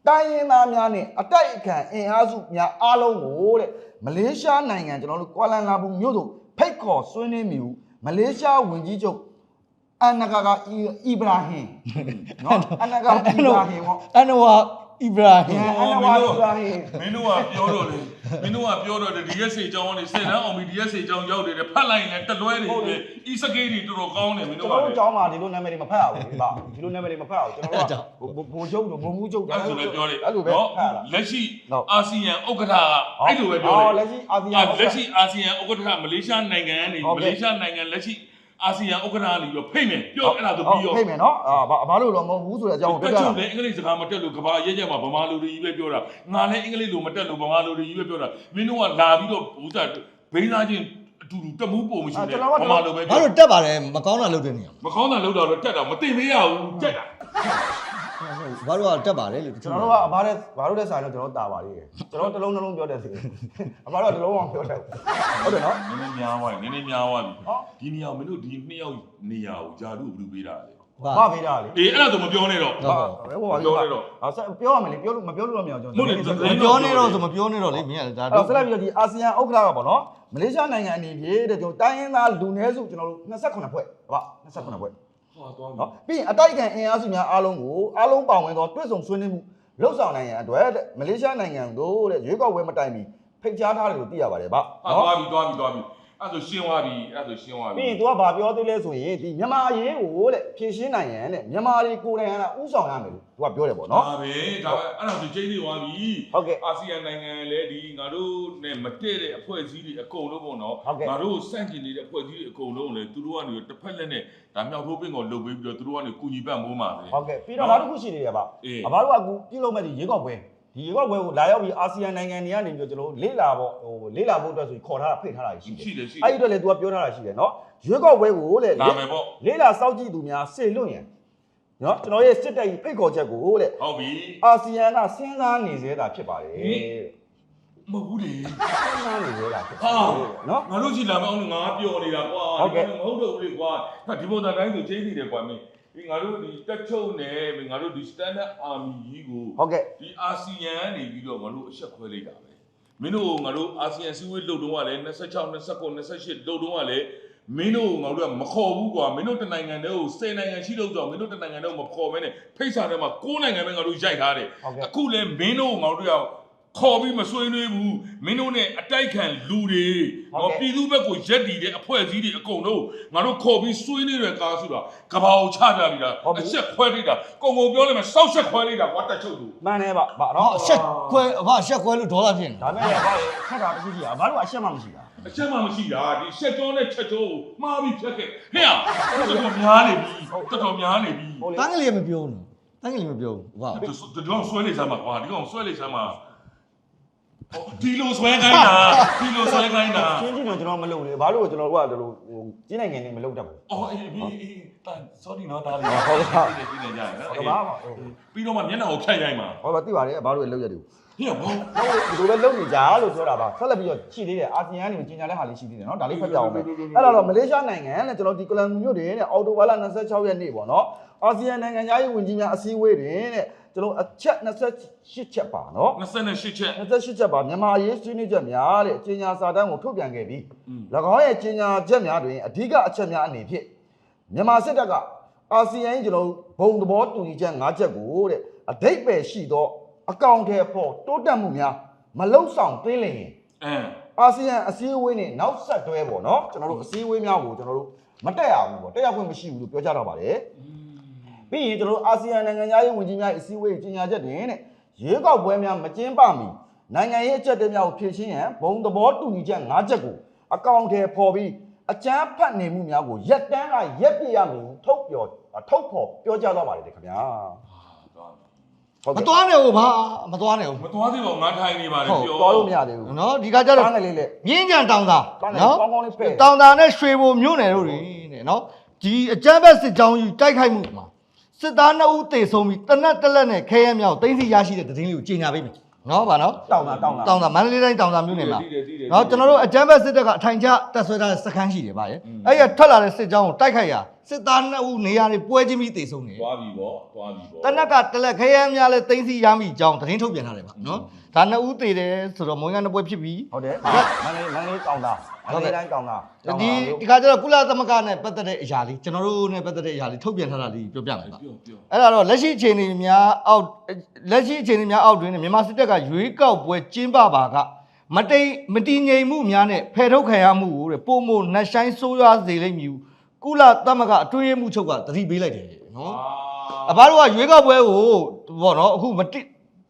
Speaker 2: တိုင်းရင်းသားများနဲ့အတိုက်အခံအင်အားစုများအားလုံးကိုတဲ့မလေးရှားနိုင်ငံကျွန်တော်တို့ကွာလာလမ်ပူမြို့သို့ဖိတ်ခေါ်ဆွေးနွေးမိဘူးမလေးရှားဝန်ကြီးချုပ်အန်နဂါကအီဘရာဟင်နော်အန်နဂါအီဘရာဟင်ပေါ့
Speaker 3: အန်နဝါ အီဘရာဟင်
Speaker 2: အန်နဝါအီဘရာဟင်
Speaker 1: မင်းတို့ကပြောတော့လေမင်းတို့ကပြောတော့လေဒီရက်စေချောင်းကနေစင်တန်းအောင်ပြီးဒီရက်စေချောင်းရောက်တယ်ဖတ်လိုက်ရင်တလွဲနေပြီဤစကေးတွေတော်တော်ကောင်းတယ်မင်း
Speaker 2: ကျွန်
Speaker 1: တို့က
Speaker 2: တော်တို့ကျောင်းမှာဒီလိုနာမည်တွေမဖတ်ရဘူးဗျဒီလိုနာမည်တွေမဖတ်ရဘူးကျွန်တော်တို့ကဘိုလ်ချုပ်တို့ဘုံမှုချုပ်
Speaker 1: အဲ့ဆိုလည်းပြောတယ်
Speaker 2: အဲ့လိုပဲ
Speaker 1: နော်
Speaker 2: ဖတ်ရတာ
Speaker 1: လက်ရှိ
Speaker 2: ဟုတ်
Speaker 1: အာဆီယံဥက္ကဋ္ဌကအဲ့လိုပဲပြောတယ်
Speaker 2: လက်ရှိအာဆီယံ
Speaker 1: အာလက်ရှိအာဆီယံဥက္ကဋ္ဌမလေးရှားနိုင်ငံကနေ
Speaker 2: ဟုတ်
Speaker 1: မ
Speaker 2: ကဲ့
Speaker 1: လေးရှားနိုင်ငံလက်ရှိ အာဆီယံဥက္ကဋ္ဌကနေပြီးတော့ဖိတ်မယ်ပြောအဲ့ဒါဆိုပြီးရော
Speaker 2: ဖိတ်မယ်နော်အာဘာဘာလို့တော့မဟုတ်ဘူးဆိုတဲ့အကြောင်းကို
Speaker 1: တ
Speaker 2: ပြောပြ
Speaker 1: ချို့
Speaker 2: တာ
Speaker 1: လည်းအင်္ဂလိပ်စကားမတက်လို့ကဘာရဲရဲမှာဗမာလူတွေကြီးပဲပြောတာငါလည်းအင်္ဂလိပ်လိုမတက်လို့ဗမာလူတွေကြီးပဲပြောတာမင်းတို့ကလာပြီးတော့ဘုရားဘိန်းသားချင်းအတူတူတက်မှုပုံမရှိဘူးဗမာလိုပဲ
Speaker 3: ဘာ
Speaker 1: ပြော
Speaker 3: လို့တက်ပါတယ်မကောင်းတာလုပ်တဲ့နေရာ
Speaker 1: မကောင်းတာလောက်တော့တက်တာမသိမေးရဘူးတက်တာ
Speaker 3: ဘာလို့ကတက်ပါတယ်လို့
Speaker 2: ကျွန်တော်တို့ကဘာလဲဘာလို့လဲဆိုင်တော့ကျွန်တော်တာပါလေးကျွန်တော်တစ်လုံးနှလုံးပြောတဲ့စီအဘာတော့တစ်လုံးအောင်ပြောတယ်ဟုတ်တယ်နော်
Speaker 1: နည်းနည်းများသွားပြီနည်းနည်းများသွားပြီ
Speaker 2: ဟော
Speaker 1: ဒီနေရာမင်းတို့ဒီနှစ်ယောက်နေရာကိုဂျာတို့ဘယ်လိုပေးတာလဲ
Speaker 2: ဘာပေးတာလေ
Speaker 1: အေးအဲ့ဒါဆိုမပြောနဲ့တော့
Speaker 2: ဘာဟိုပါပြောပြောရမယ်လေပြောလို့မပြောလို့တော့မရအောင်ကျွန်တော်
Speaker 3: မပြောနေတော့ဆိုမပြောနေတော့လေမင်းကဒါ
Speaker 2: အဲ့တော့ဆက်လက်ပြီးတော့ဒီအာဆီယံဥက္ကဋ္ဌကပေါ့နော်မလေးရှားနိုင်ငံအနေဖြင့်တဲ့ကျွန်တော်တိုင်းရင်းသားလူနည်းစုကျွန်တော်တို့28ဖွဲ့ဟုတ်28ဖွဲ့
Speaker 1: ဟာသွားပြီ
Speaker 2: နော်ပြီးရင်အတိုက်ခံအင်အားစုများအားလုံးကိုအားလုံးပါဝင်သောတွဲဆောင်ဆွေးနွေးမှုလှုပ်ဆောင်နိုင်ရန်အတွက်တဲ့မလေးရှားနိုင်ငံတို့တဲ့ရွေးကောက်ပွဲမတိုင်မီဖိတ်ကြားထားတယ်လို့သိရပါတယ်ဗျ
Speaker 1: ဟာသွားပြီသွားပြီသွားပြီ အဲ့ဒါဆိုရှင်းသွားပြီအဲ့ဒါဆိုရှင်းသွားပြီ
Speaker 2: ပြီးရင် तू ကဘာပြောသေးလဲဆိုရင်ဒီမြန်မာအရေးကိုတဲ့ဖြည့်ရှင်းနိုင်ရန်တဲ့မြန်မာတွေကိုယ်တိုင်ကဥဆောင်ရမယ်လို့ तू ကပြောတယ်ပေါ့နော်
Speaker 1: ဒါပဲဒါပဲအဲ့ဒါဆိုချိန်နေသွားပြီ
Speaker 2: ဟုတ်ကဲ့
Speaker 1: အာဆီယံနိုင်ငံလည်းဒီငါတို့နဲ့မတည့်တဲ့အဖွဲ့အစည်းတွေအကုန်လုံးပေါ့နော်
Speaker 2: ဟုတ်ကဲ့
Speaker 1: ငါတို့စန့်ကျင်နေတဲ့အဖွဲ့အစည်းတွေအကုန်လုံးလည်းသူတို့ကနေတစ်ဖက်လက်နဲ့ဒါမြောက်ထိုးပင်ကိုလှုပ်ပေးပြီးတော့သူတို့ကနေကူညီပတ်မိုးမှာပဲ
Speaker 2: ဟုတ်ကဲ့ပြီးတော့နောက်တစ်ခုရှိသေးတယ်ဗျ
Speaker 1: အေး
Speaker 2: အဘတို့ကအခုပြုလုပ်မဲ့ဒီရေကောက်ပွဲ ဒီရေကောက်ပွဲကိုလာရောက်ပြီးအာဆီယံနိုင်ငံတွေကနေပြီးတော့ကျွန်တော်တို့လေးလာပေါ့ဟိုလေးလာဖို့အတွက်ဆိုပြီးခေါ်ထားတာဖိတ်ထားတာရှိတယ်
Speaker 1: ရှိတယ်ရှိတ
Speaker 2: အဲ့
Speaker 1: ယ်
Speaker 2: ဒီအတွက်လည်း तू ကပြောထားတာရှိတယ်နော်ရွေးကောက်ပွဲကိုတဲ့
Speaker 1: လာမယ်ပေါ့
Speaker 2: လေးလာစောက်ကြည့်သူများစေလွတ်ရင်နော်ကျွန်တော်ရဲ့စစ်တပ်ကြီးဖိတ်ခေါ်ချက်ကိုတဲ့
Speaker 1: ဟုတ်ပြီ
Speaker 2: အာဆီယံကစဉ်းစားနေသေးတာဖြစ်ပါတယ်
Speaker 1: ဟင်မဟုတ်ဘူးလေ
Speaker 2: စဉ်းစားနေသေးတာဖြစ်ပါ
Speaker 1: ဟာ
Speaker 2: တယ်နော်
Speaker 1: ငါတို့ရှိလာမအောင်လို့ငါပြောနေတာကွာ
Speaker 2: ဟုတ်ကဲ့
Speaker 1: မဟုတ်တော့ဘူးလေကွာဟာဒီပုံစံတိုင်းဆိုချိန်နေတယ်ကွာမင်း ဒီငါတို့ဒီတက်ချုပ်နဲ့ငါတို့ဒီ standard army ကြီးကို
Speaker 2: ဟုတ်ကဲ့
Speaker 1: ဒီအာဆီယံကနေပြီးတော့ငါတို့အဆက်ခွဲလိုက်တာပဲမင်းတို့ငါတို့အာဆီယံစည်းဝေးလှုပ်တော့ကလည်း26 29 28လှုပ်တော့ကလည်းမင်းတို့ငါတို့ကမခေါ်ဘူးကွာမင်းတို့တနိုင်ငံတည်းကို10နိုင်ငံရှိလို့ဆိုတော့မင်းတို့တနိုင်ငံတည်းကိုမခေါ်မဲနဲ့ဖိတ်စာထဲမှာ9နိုင်ငံပဲငါတို့ရိုက်ထားတယ်
Speaker 2: ဟုတ်ကဲ့
Speaker 1: အခုလည်းမင်းတို့ငါတို့ရောက် ခေါ်ပြီးမဆွေးနွေးဘူးမင်းတို့နဲ့အတိုက်ခံလူတွေ
Speaker 2: ဟုတ်
Speaker 1: ဟော
Speaker 2: ကဲ့
Speaker 1: ပြည်သူဘက်ကိုရက်တည်တဲ့အဖွဲ့အစည်းတွေအကုန်လုံးငါတို့ခေါ်ပြီးဆွေးနွေးတဲ့ကားဆိုတာကဘာကိုချပြပြီးတာ
Speaker 2: ဟုတ်ပြီ
Speaker 1: အဆက်ခွဲလိုက်တာကုံကုံပြောလိုက်မယ်စောက်ဆက်ခွဲလိုက်တာဝတ်တက်ချုပ်သူ
Speaker 2: မှန်တယ်ဗျဗျ
Speaker 3: ဟော
Speaker 2: နော်
Speaker 3: အဆက်ခွဲအဘအဆက်ခွဲလို့ဒေါသဖြစ်နေ
Speaker 2: ဒါမဲ့လည်းဗျခက်တာတစ်ခုရှိတာဘာလို့အရှက်မှမရှိတာ
Speaker 1: အချက်မှမရှိတာဒီရှက်ကြောနဲ့ချက်ကြောကိုမှားပြီးဖြတ်ခဲ့ဟဲ့တော်တော်များနေပြီတော်တော်များနေပြီ
Speaker 2: ဟုတ်လေ
Speaker 3: တန်းကလေးမပြောဘူးနော်တန်းကလေးမပြောဘူးဟုတ်
Speaker 1: ဒီကောင်ဆွဲလိုက်စမ်းပါကွာဒီကောင်ဆွဲလိုက်စမ်းပါ ဒီလိုဆွဲခိုင်းတာဒီလိုဆွဲခိုင်းတာ
Speaker 2: ချင်းချင်းတော့ကျွန်တော်မလုပ်လေဘာလို့ကျွန်တော်တို့ကဒီလိုဟိုကျင်းနိုင်ငံနေမလုပ်တတ်ဘူး
Speaker 1: အော်အေးအေးအေးတာ sorry နော်တားလေ
Speaker 2: ဟုတ်ကဲ့
Speaker 1: ဒီနေကြရနော်
Speaker 2: ဟုတ်ပါပါ
Speaker 1: ပြီးတော့မှမျက်နှာကိုဖြတ်ရိုက်မှာ
Speaker 2: ဟောပါသိပါတယ်ဘာလို့လဲလုပ်ရတယ်
Speaker 1: ဟင်းဘော
Speaker 2: ဒီလိုပဲလုပ်နေကြလို့ပြောတာပါဆက်လက်ပြီးတော့ရှိသေးတယ်အာဆီယံကနေကြီးညာတဲ့ဟာလေးရှိသေးတယ်နော်ဒါလေးဖတ်ပြအောင်မယ်အဲ့တော့မလေးရှားနိုင်ငံနဲ့ကျွန်တော်ဒီကလန်မြို့တွေနဲ့အော်တိုဘာလ26ရက်နေ့ပေါ့နော်အာဆီယံနိုင်ငံသားရေးဝန်ကြီးများအစည်းအဝေးတွင်တဲ့ ကျွန်တော်အချက်28ချက်ပါနော်
Speaker 1: 28ချက်
Speaker 2: 28ချက်ပါမြန်မာရေးဆွေးနွေးချက်များတဲ့အကြေညာစာတမ်းကိုထုတ်ပြန်ခဲ့ပြီး
Speaker 1: อืม၎
Speaker 2: င်းရဲ့ကြေညာချက်များတွင်အဓိကအချက်များအနေဖြင့်မြန်မာစစ်တပ်ကအာဆီယံကျွန်တော်ဘုံသဘောတူညီချက်၅ချက်ကိုတဲ့အဓိပ္ပာယ်ရှိသောအကောင့်ထဲပေါ်တိုးတက်မှုများမလုံဆောင်သေးလျင်
Speaker 1: အင်း
Speaker 2: အာဆီယံအစည်းအဝေးနဲ့နောက်ဆက်တွဲပေါ့နော်ကျွန်တော်တို့အစည်းအဝေးများကိုကျွန်တော်တို့မတက်ရဘူးပေါ့တက်ရခွင့်မရှိဘူးလို့ပြောကြတော့ပါတယ် ပြီးရင်ကျွန်တော်တို့အာဆီယံနိုင်ငံသားရေးဝန်ကြီးများအစည်းအဝေးကြီးညာချက်တွင်တဲ့ရွေးကောက်ပွဲများမကျင်းပမီနိုင်ငံရေးအချက်တွေများကိုဖြည့်ရှင်းရန်ဘုံသဘောတူညီချက်၅ချက်ကိုအကောင့်ထဲပေါ်ပြီးအကြမ်းဖက်နေမှုများကိုရက်တန်းကရက်ပြရမည်ထုတ်ပြောထုတ်ဖော်ပြောကြတော့ပါတယ်ခင်ဗျာဟုတ်
Speaker 3: မ
Speaker 2: ကဲ့
Speaker 3: သွားနဲ့ဟိုဘာမသွားနဲ့ဟို
Speaker 1: မသွားသေးပါဘူးငါထိုင်နေပါတယ်ပြော
Speaker 2: သွားလို့မရသေးဘူး
Speaker 3: နော်ဒီကကြတော့
Speaker 2: တန်းငယ်လေးလေး
Speaker 3: မြင်းကြံတောင်သာ
Speaker 2: တန်းငယ်
Speaker 3: နော်
Speaker 2: ကောင်းကောင်းလေးဖဲ့
Speaker 3: တောင်သာနဲ့ရွှေဘုံမြို့နယ်တို့တွေတဲ့နော်ဒီအကြမ်းဖက်စစ်ကြောင်းကြီးတိုက်ခိုက်မှုမှာ စစ်သား2ဦးသေဆုံးပြီးတနက်တက်လက်နဲ့ခဲရဲမြောက်သိမ်းဆီရရှိတဲ့သတင်းလေးကိုကြေညာပေးမယ်နော်ဗာနော်
Speaker 2: တောင်းတာတောင်းတာ
Speaker 3: တောင်သာမန္တလေးတိုင်းတောင်သာမြို့နယ်မှာ
Speaker 1: တည်တယ်တည်တယ်
Speaker 3: နော်ကျွန်တော်တို့အကြမ်းဖက်စစ်တပ်ကအထိုင်ချတပ်ဆွဲထားတဲ့စခန်းရှိတယ်ဗျာရဲ့အဲ့ရထွက်လာတဲ့စစ်ကြောင်းကိုတိုက်ခိုက်ရစစ်သား2ဦးနေရာတွေပွဲချင်းပြီးသေဆုံးနေတယ်
Speaker 1: သွားပြီပေါ့သွားပြီပေါ့
Speaker 3: တနက်ကတလက်ခရမ်းများလဲတင်းစီရမိကြောင်းသတင်းထုတ်ပြန်ထားတယ်ဗျနော်ဒါ2ဦးသေတယ်ဆိုတော့မွေးကနှစ်ပွဲဖြစ်ပြီး
Speaker 2: ဟုတ်တယ်မန္တလေးမန္တလေးတောင်းတာ မန္တလေးတိုင်းတောင်းတာ
Speaker 3: ဒီဒီခါကျတော့ကုလသမဂ္ဂနဲ့ပတ်သက်တဲ့အရာလေးကျွန်တော်တို့နဲ့ပတ်သက်တဲ့အရာလေးထုတ်ပြန်ထားတာလေးပြောပြမယ်ဗျ
Speaker 1: ပြောပြော
Speaker 3: အဲ့ဒါတော့လက်ရှိအခြေအနေများအောက်လက်ရှိအခြေအနေများအောက်တွင်မြန်မာစစ်တပ်ကရွေးကောက်ပွဲကျင်းပပါကမတိမ်မတည်ငြိမ်မှုများနဲ့ဖယ်ထုတ်ခံရမှုကိုတဲ့ပုံမိုနှက်ဆိုင်ဆိုးရွားစေလိမ့်မည်ကုလသမဂ္ဂအတွင်းရေးမှုချုပ်ကသတိပေးလိုက်တယ်နော်အဘတို့ကရွေးကောက်ပွဲကိုဘောနော်အခုမတိ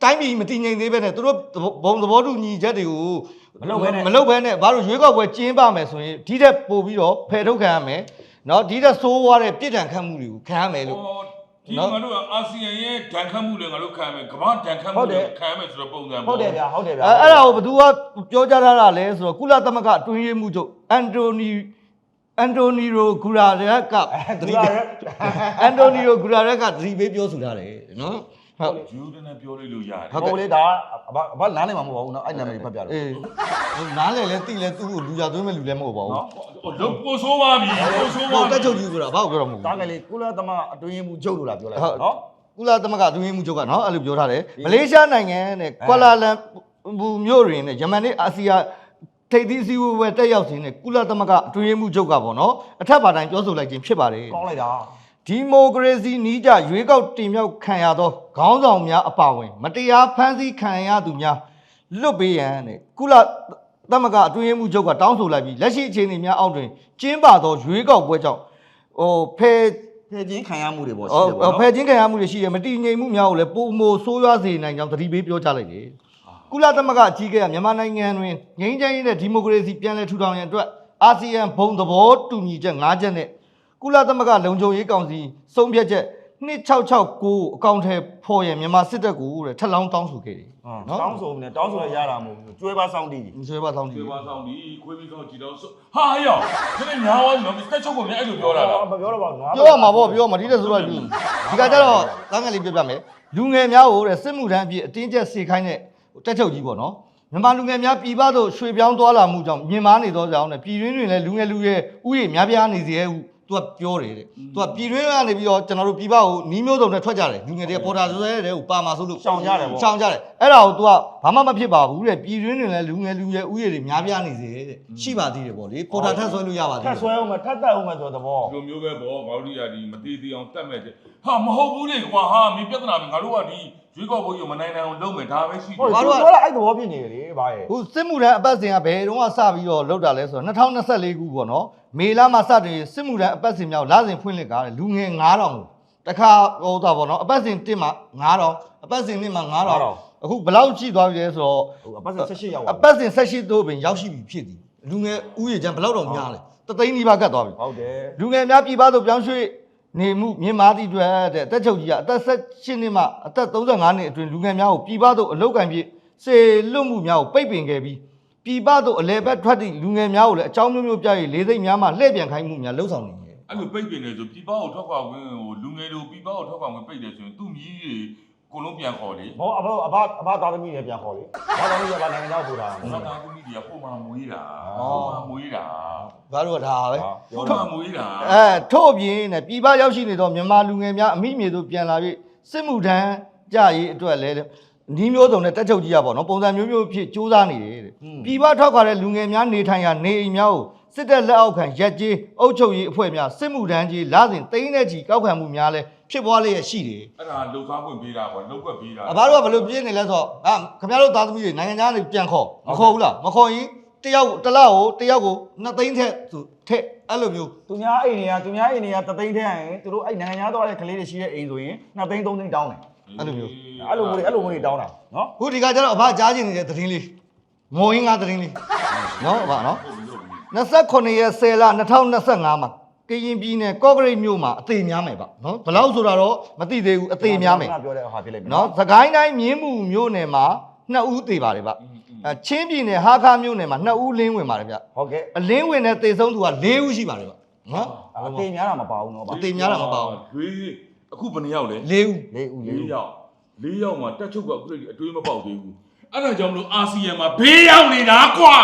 Speaker 3: တိုင်းပြည်မတည်ငြိမ်သေးပဲနဲ့သူတို့ဘုံသဘောတူညီချက်တွေကို
Speaker 2: မလုပ်ဘဲနဲ့
Speaker 3: မလုပ်ဘဲနဲ့ဘာလို့ရွေးကောက်ပွဲကျင်းပမယ်ဆိုရင်ဒီတက်ပို့ပြီးတော့ဖယ်ထုတ်ခံရမယ်နော်ဒီတက်ဆိုးွားတဲ့ပြစ်ဒဏ်ခတ်မှုတွေကိုခံရမယ်လို့
Speaker 1: ဒီငါတို့ကအာဆီယံရဲ့ဒဏ်ခတ်မှုတွေငါတို့ခံမယ်ကမ္ဘာဒဏ်ခတ်မှုတွေခံမယ်ဆိုတော့ပုံစံ
Speaker 2: ဟုတ်တယ်ဗျာဟုတ်တယ်ဗျာ
Speaker 3: အဲအဲ့ဒါကိုဘသူကပြောကြားထားတာလဲဆိုတော့ကုလသမဂ္ဂအတွင်းရေးမှူးချုပ်အန်တိုနီအန်တိုနီရိုဂူရာရက်ကသတိပေးအန်တိုနီရိုဂူရာရက်ကသတိပေးပြောဆိုထားတယ်နော် ဟုတ်
Speaker 1: ယူတနဲ့ပြောလိုက်လို့ရတယ်
Speaker 2: ဟုတ်ကဲ့လေဒါအဘအဘနားလည်မှာမဟုတ်ပါဘူးနော်အဲ့နာမည်ဖတ်ပြတော့
Speaker 3: အေးနားလည်လဲတိလဲသူ့ကိုလူကြသွင်းမဲ့လူလဲမဟုတ်ပါဘူး
Speaker 2: နော်
Speaker 1: လုံးကိုဆိုးပါပြီကိုဆိုးပါ
Speaker 3: ဟုတ်တက်ချုပ်ကြီးဆိုတာဘာကိုပြောတော့မဟုတ်ဘူးတား
Speaker 2: ကလေးကုလသမအတွင်းမှုချုပ်လို့လားပြောလိုက်နော်
Speaker 3: ကုလသမကအတွင်းမှုချုပ်ကနော်အဲ့လိုပြောထားတယ်မလေးရှားနိုင်ငံနဲ့ကွာလာလမ်ပူမြို့တွင်နဲ့ယမန်နဲ့အာဆီယာထိပ်သီးစည်းဝေးပွဲတက်ရောက်ခြင်းနဲ့ကုလသမဂ္ဂအတွင်းမှုချုပ်ကပေါ့နော်အထက်ပါတိုင်းပြောဆိုလိုက်ခြင်းဖြစ်ပါတယ်
Speaker 2: ကောင်းလိုက်တာ
Speaker 3: ဒီမိုကရေစီနီးကြရွေးကောက်တင်မြှောက်ခံရသောခေါင်းဆောင်များအပါအဝင် မတရားဖမ်းဆီးခံရသူများလွတ်ပေးရန်တဲ့ကုလသမဂ္ဂအတွင်းရေးမှူးချုပ်ကတောင်းဆိုလိုက်ပြီးလက်ရှိအခြေအနေများအောက်တွင်ကျင်းပသောရွေးကောက်ပွဲကြောင့်ဟိုဖဲ
Speaker 2: ဖယ်ချင်းခံရမှုတွေပေါ့ရှိတယ်ပေါ့နော်ဖဲ
Speaker 3: ချင်းခံရမှုတွေရှိတယ်မတည်ငြိမ်မှုများကိုလည်းပုံမိုဆိုးရွားစေနိုင်ကြောင်းသတိပေးပြောကြားလိုက်တယ်ကုလသမဂ္ဂအကြီးအကဲကမြန်မာနိုင်ငံတွင်ငြိမ်းချမ်းရေးနဲ့ဒီမိုကရေစီပြန်လည်ထူထောင်ရန်အတွက်အာဆီယံဘုံသဘောတူညီချက်၅ချက်နဲ့ ကုလသမဂ္ဂလုံခြုံရေးကောင်စီဆုံးဖြတ်ချက်2669အကောင့်ထဲဖော်ရမြန်မာစစ်တပ်ကိုတဲ့ထက်လောင်းတောင်းဆိုခဲ့တယ်
Speaker 2: နော်တောင်းဆိုနေတောင်းဆိုရရတာမဟုတ်ဘူးကျွဲပါဆောင်တည်
Speaker 3: ဆွေးပါတောင်းကြ
Speaker 1: ဒီ
Speaker 3: ည့်
Speaker 1: ပါဆောင်ဒီခွေးပြီးကောင်းကြည့်တော့ဟာရောခဏညာသွားပြီနော်တက်ချုပ်ကိုလည်းအဲ့လိုပြောတာလား
Speaker 2: မပြောတော့ပါဘူးနော်
Speaker 3: ပြောရမှာပေါ့ပြောရမှာဒီတဲ့ဆိုတော့ဒီဒီကကြတော့တန်းငယ်လေးပြောပြမယ်လူငယ်များကိုတဲ့စစ်မှုထမ်းအဖြစ်အတင်းကျပ်စေခိုင်းတဲ့တက်ချုပ်ကြီးပေါ့နော်မြန်မာလူငယ်များပြည်ပသို့ရွှေ့ပြောင်းသွားလာမှုကြောင့်မြင်မာနေသောကြောင့်နဲ့ပြည်တွင်းတွင်လည်းလူငယ်လူရဲ့ဥယျာဉ်များပြားနေစေဟု သူကပြောတယ်တဲ့သူကပြည်တွင်းကနေပြီးတော့ကျွန်တော်တို့ပြည်ပကိုနီးမျိုးစုံနဲ့ထွက်ကြတယ်လူငယ်တွေကပေါ်တာဆွဲတဲ့ကိုပါမှာဆိုလို့
Speaker 2: ရှောင်ကြတယ်ပေါ့
Speaker 3: ရှောင်ကြတယ်အဲ့ဒါကို तू ကဘာမှမဖြစ်ပါဘူးတဲ့ပြည်တွင်းတွင်လည်းလူငယ်လူရွယ်ဥယျာဉ်တွေများပြားနေစေတဲ့ရှိပါသေးတယ်ပေါ့လေပေါ်တာထပ်ဆွဲလို့ရပါသေး
Speaker 2: ထ
Speaker 3: တယ်
Speaker 2: ပ်ဆွဲအောင်မထပ်တက်အောင်မဆိုတဲ့ဘော
Speaker 1: ဒီလိုမျိုးပဲပေါ့ငါတို့ရဒီမတည်တည်အောင်တတ်မဲ့တဲ့ဟာမဟုတ်ဘူးလေကွာဟာမင်းပြဿနာပဲငါတို့ကဒီရွေးကောက်ပွဲကိုမနိုင်နိုင်အောင်လုပ်မယ်ဒါပဲရှိတ
Speaker 2: ဟုတ်
Speaker 1: ယ်
Speaker 2: ဘာလို့လဲအဲ့သဘောဖြစ်နေတယ်လေဘာရဲ့
Speaker 3: ဟိုစစ်မှုထမ်းအပတ်စဉ်ကဘယ်တုန်းကစပြီးတော့လောက်တာလဲဆိုတော့2024ခုပေါ့နော် မေလမှာစတင်စစ်မှုထမ်းအပတ်စဉ်မြောက်လစဉ်ဖွင့်လှစ်ကားတယ်လူငယ်9000ကိုတခါဟိုတာပေါ့နော်အပတ်စဉ်1မှာ9000အပတ်စဉ်2မှာ9000အခုဘယ်လောက်ရှိသွားပြီလဲဆိုတော့
Speaker 2: ဟိုအပတ်ဆက်78ရောက်
Speaker 3: အပတ်စဉ်18တို့ပင်ရောက်ရှိပြီဖြစ်သည်လူငယ်ဥယျာဉ်ချမ်းဘယ်လောက်တော့များလဲတသိန်းနီးပါးကတ်သွားပြီ
Speaker 2: ဟုတ်တယ်
Speaker 3: လူငယ်များပြည်ပသို့ပြောင်းရွှေ့နေမှုမြင့်မားသည့်အတွက်တဲ့တက်ချုပ်ကြီးကအသက်18နှစ်မှအသက်35နှစ်အတွင်းလူငယ်များကိုပြည်ပသို့အလောက်ကန်ပြည့်စေလွတ်မှုများကိုပိတ်ပင်ခဲ့ပြီး ပြည်ပသို့အလဲဘက်ထွက်သည့်လူငယ်များကိုလည်းအကြောင်းမျိုးမျိုးပြ၍လေးသိမ်းများမှလှည့်ပြန်ခိုင်းမှုများလှုပ်ဆောင်နေတယ်
Speaker 1: အဲ့လိုပိတ်ပင်နေဆိုပြည်ပကိုထွက်ခွာဝင်ဟိုလူငယ်တို့ပြည်ပကိုထွက်ခွာဝင်ပိတ်တယ်ဆိုရင်သူ့မြည်ကြီးတွေကိုလုံးပြန်ခေါ်လေ
Speaker 2: ဘောအဘအဘအဘသားသမီးလည်းပြန်ခေါ်လေဘာသာလို့ရပါနိုင်ငံသားပို့တာ
Speaker 1: ဘာသာကူမီဒီယာပုံမှန်မွေးတာပုံမှန်မွေးတာ
Speaker 3: ဘာလို့ကဒါပဲ
Speaker 1: ပုံမှန်မွေးတာ
Speaker 3: အဲထို့အပြင်နဲ့ပြည်ပရောက်ရှိနေသောမြန်မာလူငယ်များအမိမြေသို့ပြန်လာပြီးစစ်မှုထမ်းကြရေးအတွက်လည်း နီးမျိုးစုံနဲ့တက်ချုပ်ကြီးရပါတော့ပုံစံမျိုးမျိုးဖြစ်စူးစမ်းနေတယ်တဲ့ပြည်ပထွက်ခွာတဲ့လူငယ်များနေထိုင်ရာနေအိမ်များကိုစစ်တပ်လက်အောက်ခံရက်ကြီးအုပ်ချုပ်ရေးအဖွဲ့များစစ်မှုထမ်းကြီးလာစဉ်တိန်းတဲ့ကြီးကောက်ခံမှုများလည်းဖြစ်ပွားလျက်ရှိတယ်
Speaker 1: အဲ့ဒါလှုပ်ရှားပွင့်ပေးတာကွာလှုပ်ကွက်ပေးတာ
Speaker 3: အဘတို့ကဘယ်လိုပြင်းနေလဲဆိုတော့အာခင်ဗျားတို့သားသမီးတွေနိုင်ငံသားတွေပြန်ခေါ်မခေါ်ဘူးလားမခေါ်ရင်တယောက်တစ်လောက်ကိုတယောက်ကိုနှစ်သိန်းထက်သူထက်အဲ့လိုမျိုး
Speaker 2: သူများအိမ်နေရသူများအိမ်နေရတသိန်းထဲရင်သူတို့အဲ့နိုင်ငံသားသွားတဲ့ကလေးတွေရှိတဲ့အိမ်ဆိုရင်2သိန်း3သိန်းတောင်းတယ်
Speaker 3: အဲ့လိုမျိုး
Speaker 2: အဲ့လိုမျိုးတွေအဲ့လိုမျိုးတွေတောင်းတာနော်
Speaker 3: ခုဒီကကျတော့အဘကြားကျင်နေတဲ့သတင်းလေးမော်ရင်းကားသတင်းလေးနော်အဘနော်
Speaker 1: ဟုတ်ပြီဟုတ်ပြီ
Speaker 3: 29ရက်10လ2025မှာကရင်ပြည်နယ်ကော့ကရိတ်မြို့မှာအသေးများမယ်ဗျနော်ဘယ်လောက်ဆိုတာတော့မသိသေးဘူးအသေးများမယ်
Speaker 2: ပြောတဲ့ဟာဖြစ်လိုက်ပြီ
Speaker 3: နော်သခိုင်းတိုင်းမြင်းမှုမြို့နယ်မှာ2ဦးသေးပါတယ်ဗျအဲချင်းပြည်နယ်ဟာခါမြို့နယ်မှာ2ဦးလင်းဝင်ပါတယ်ဗျ
Speaker 2: ဟုတ်ကဲ့
Speaker 3: အလင်းဝင်တဲ့သေဆုံးသူက4ဦးရှိပါတယ်ဗျနော်
Speaker 2: အသေးများတာမပါဘူးနော်ဗျ
Speaker 3: အသေးများတာမပါဘူး
Speaker 1: တွေး အခုဘယ်နှယောက်လဲ
Speaker 3: 4ဦး
Speaker 2: လေးဦးလေး
Speaker 1: ၄
Speaker 2: ဦး
Speaker 1: ယောက်၄ယောက်မှာတက်ချုပ်ကအခုလည်းအတွေးမပေါက်သေးဘူးအဲ့ဒါကြောင့်မလို့အာဆီယံမှာဘေးရောက်နေတာကွာ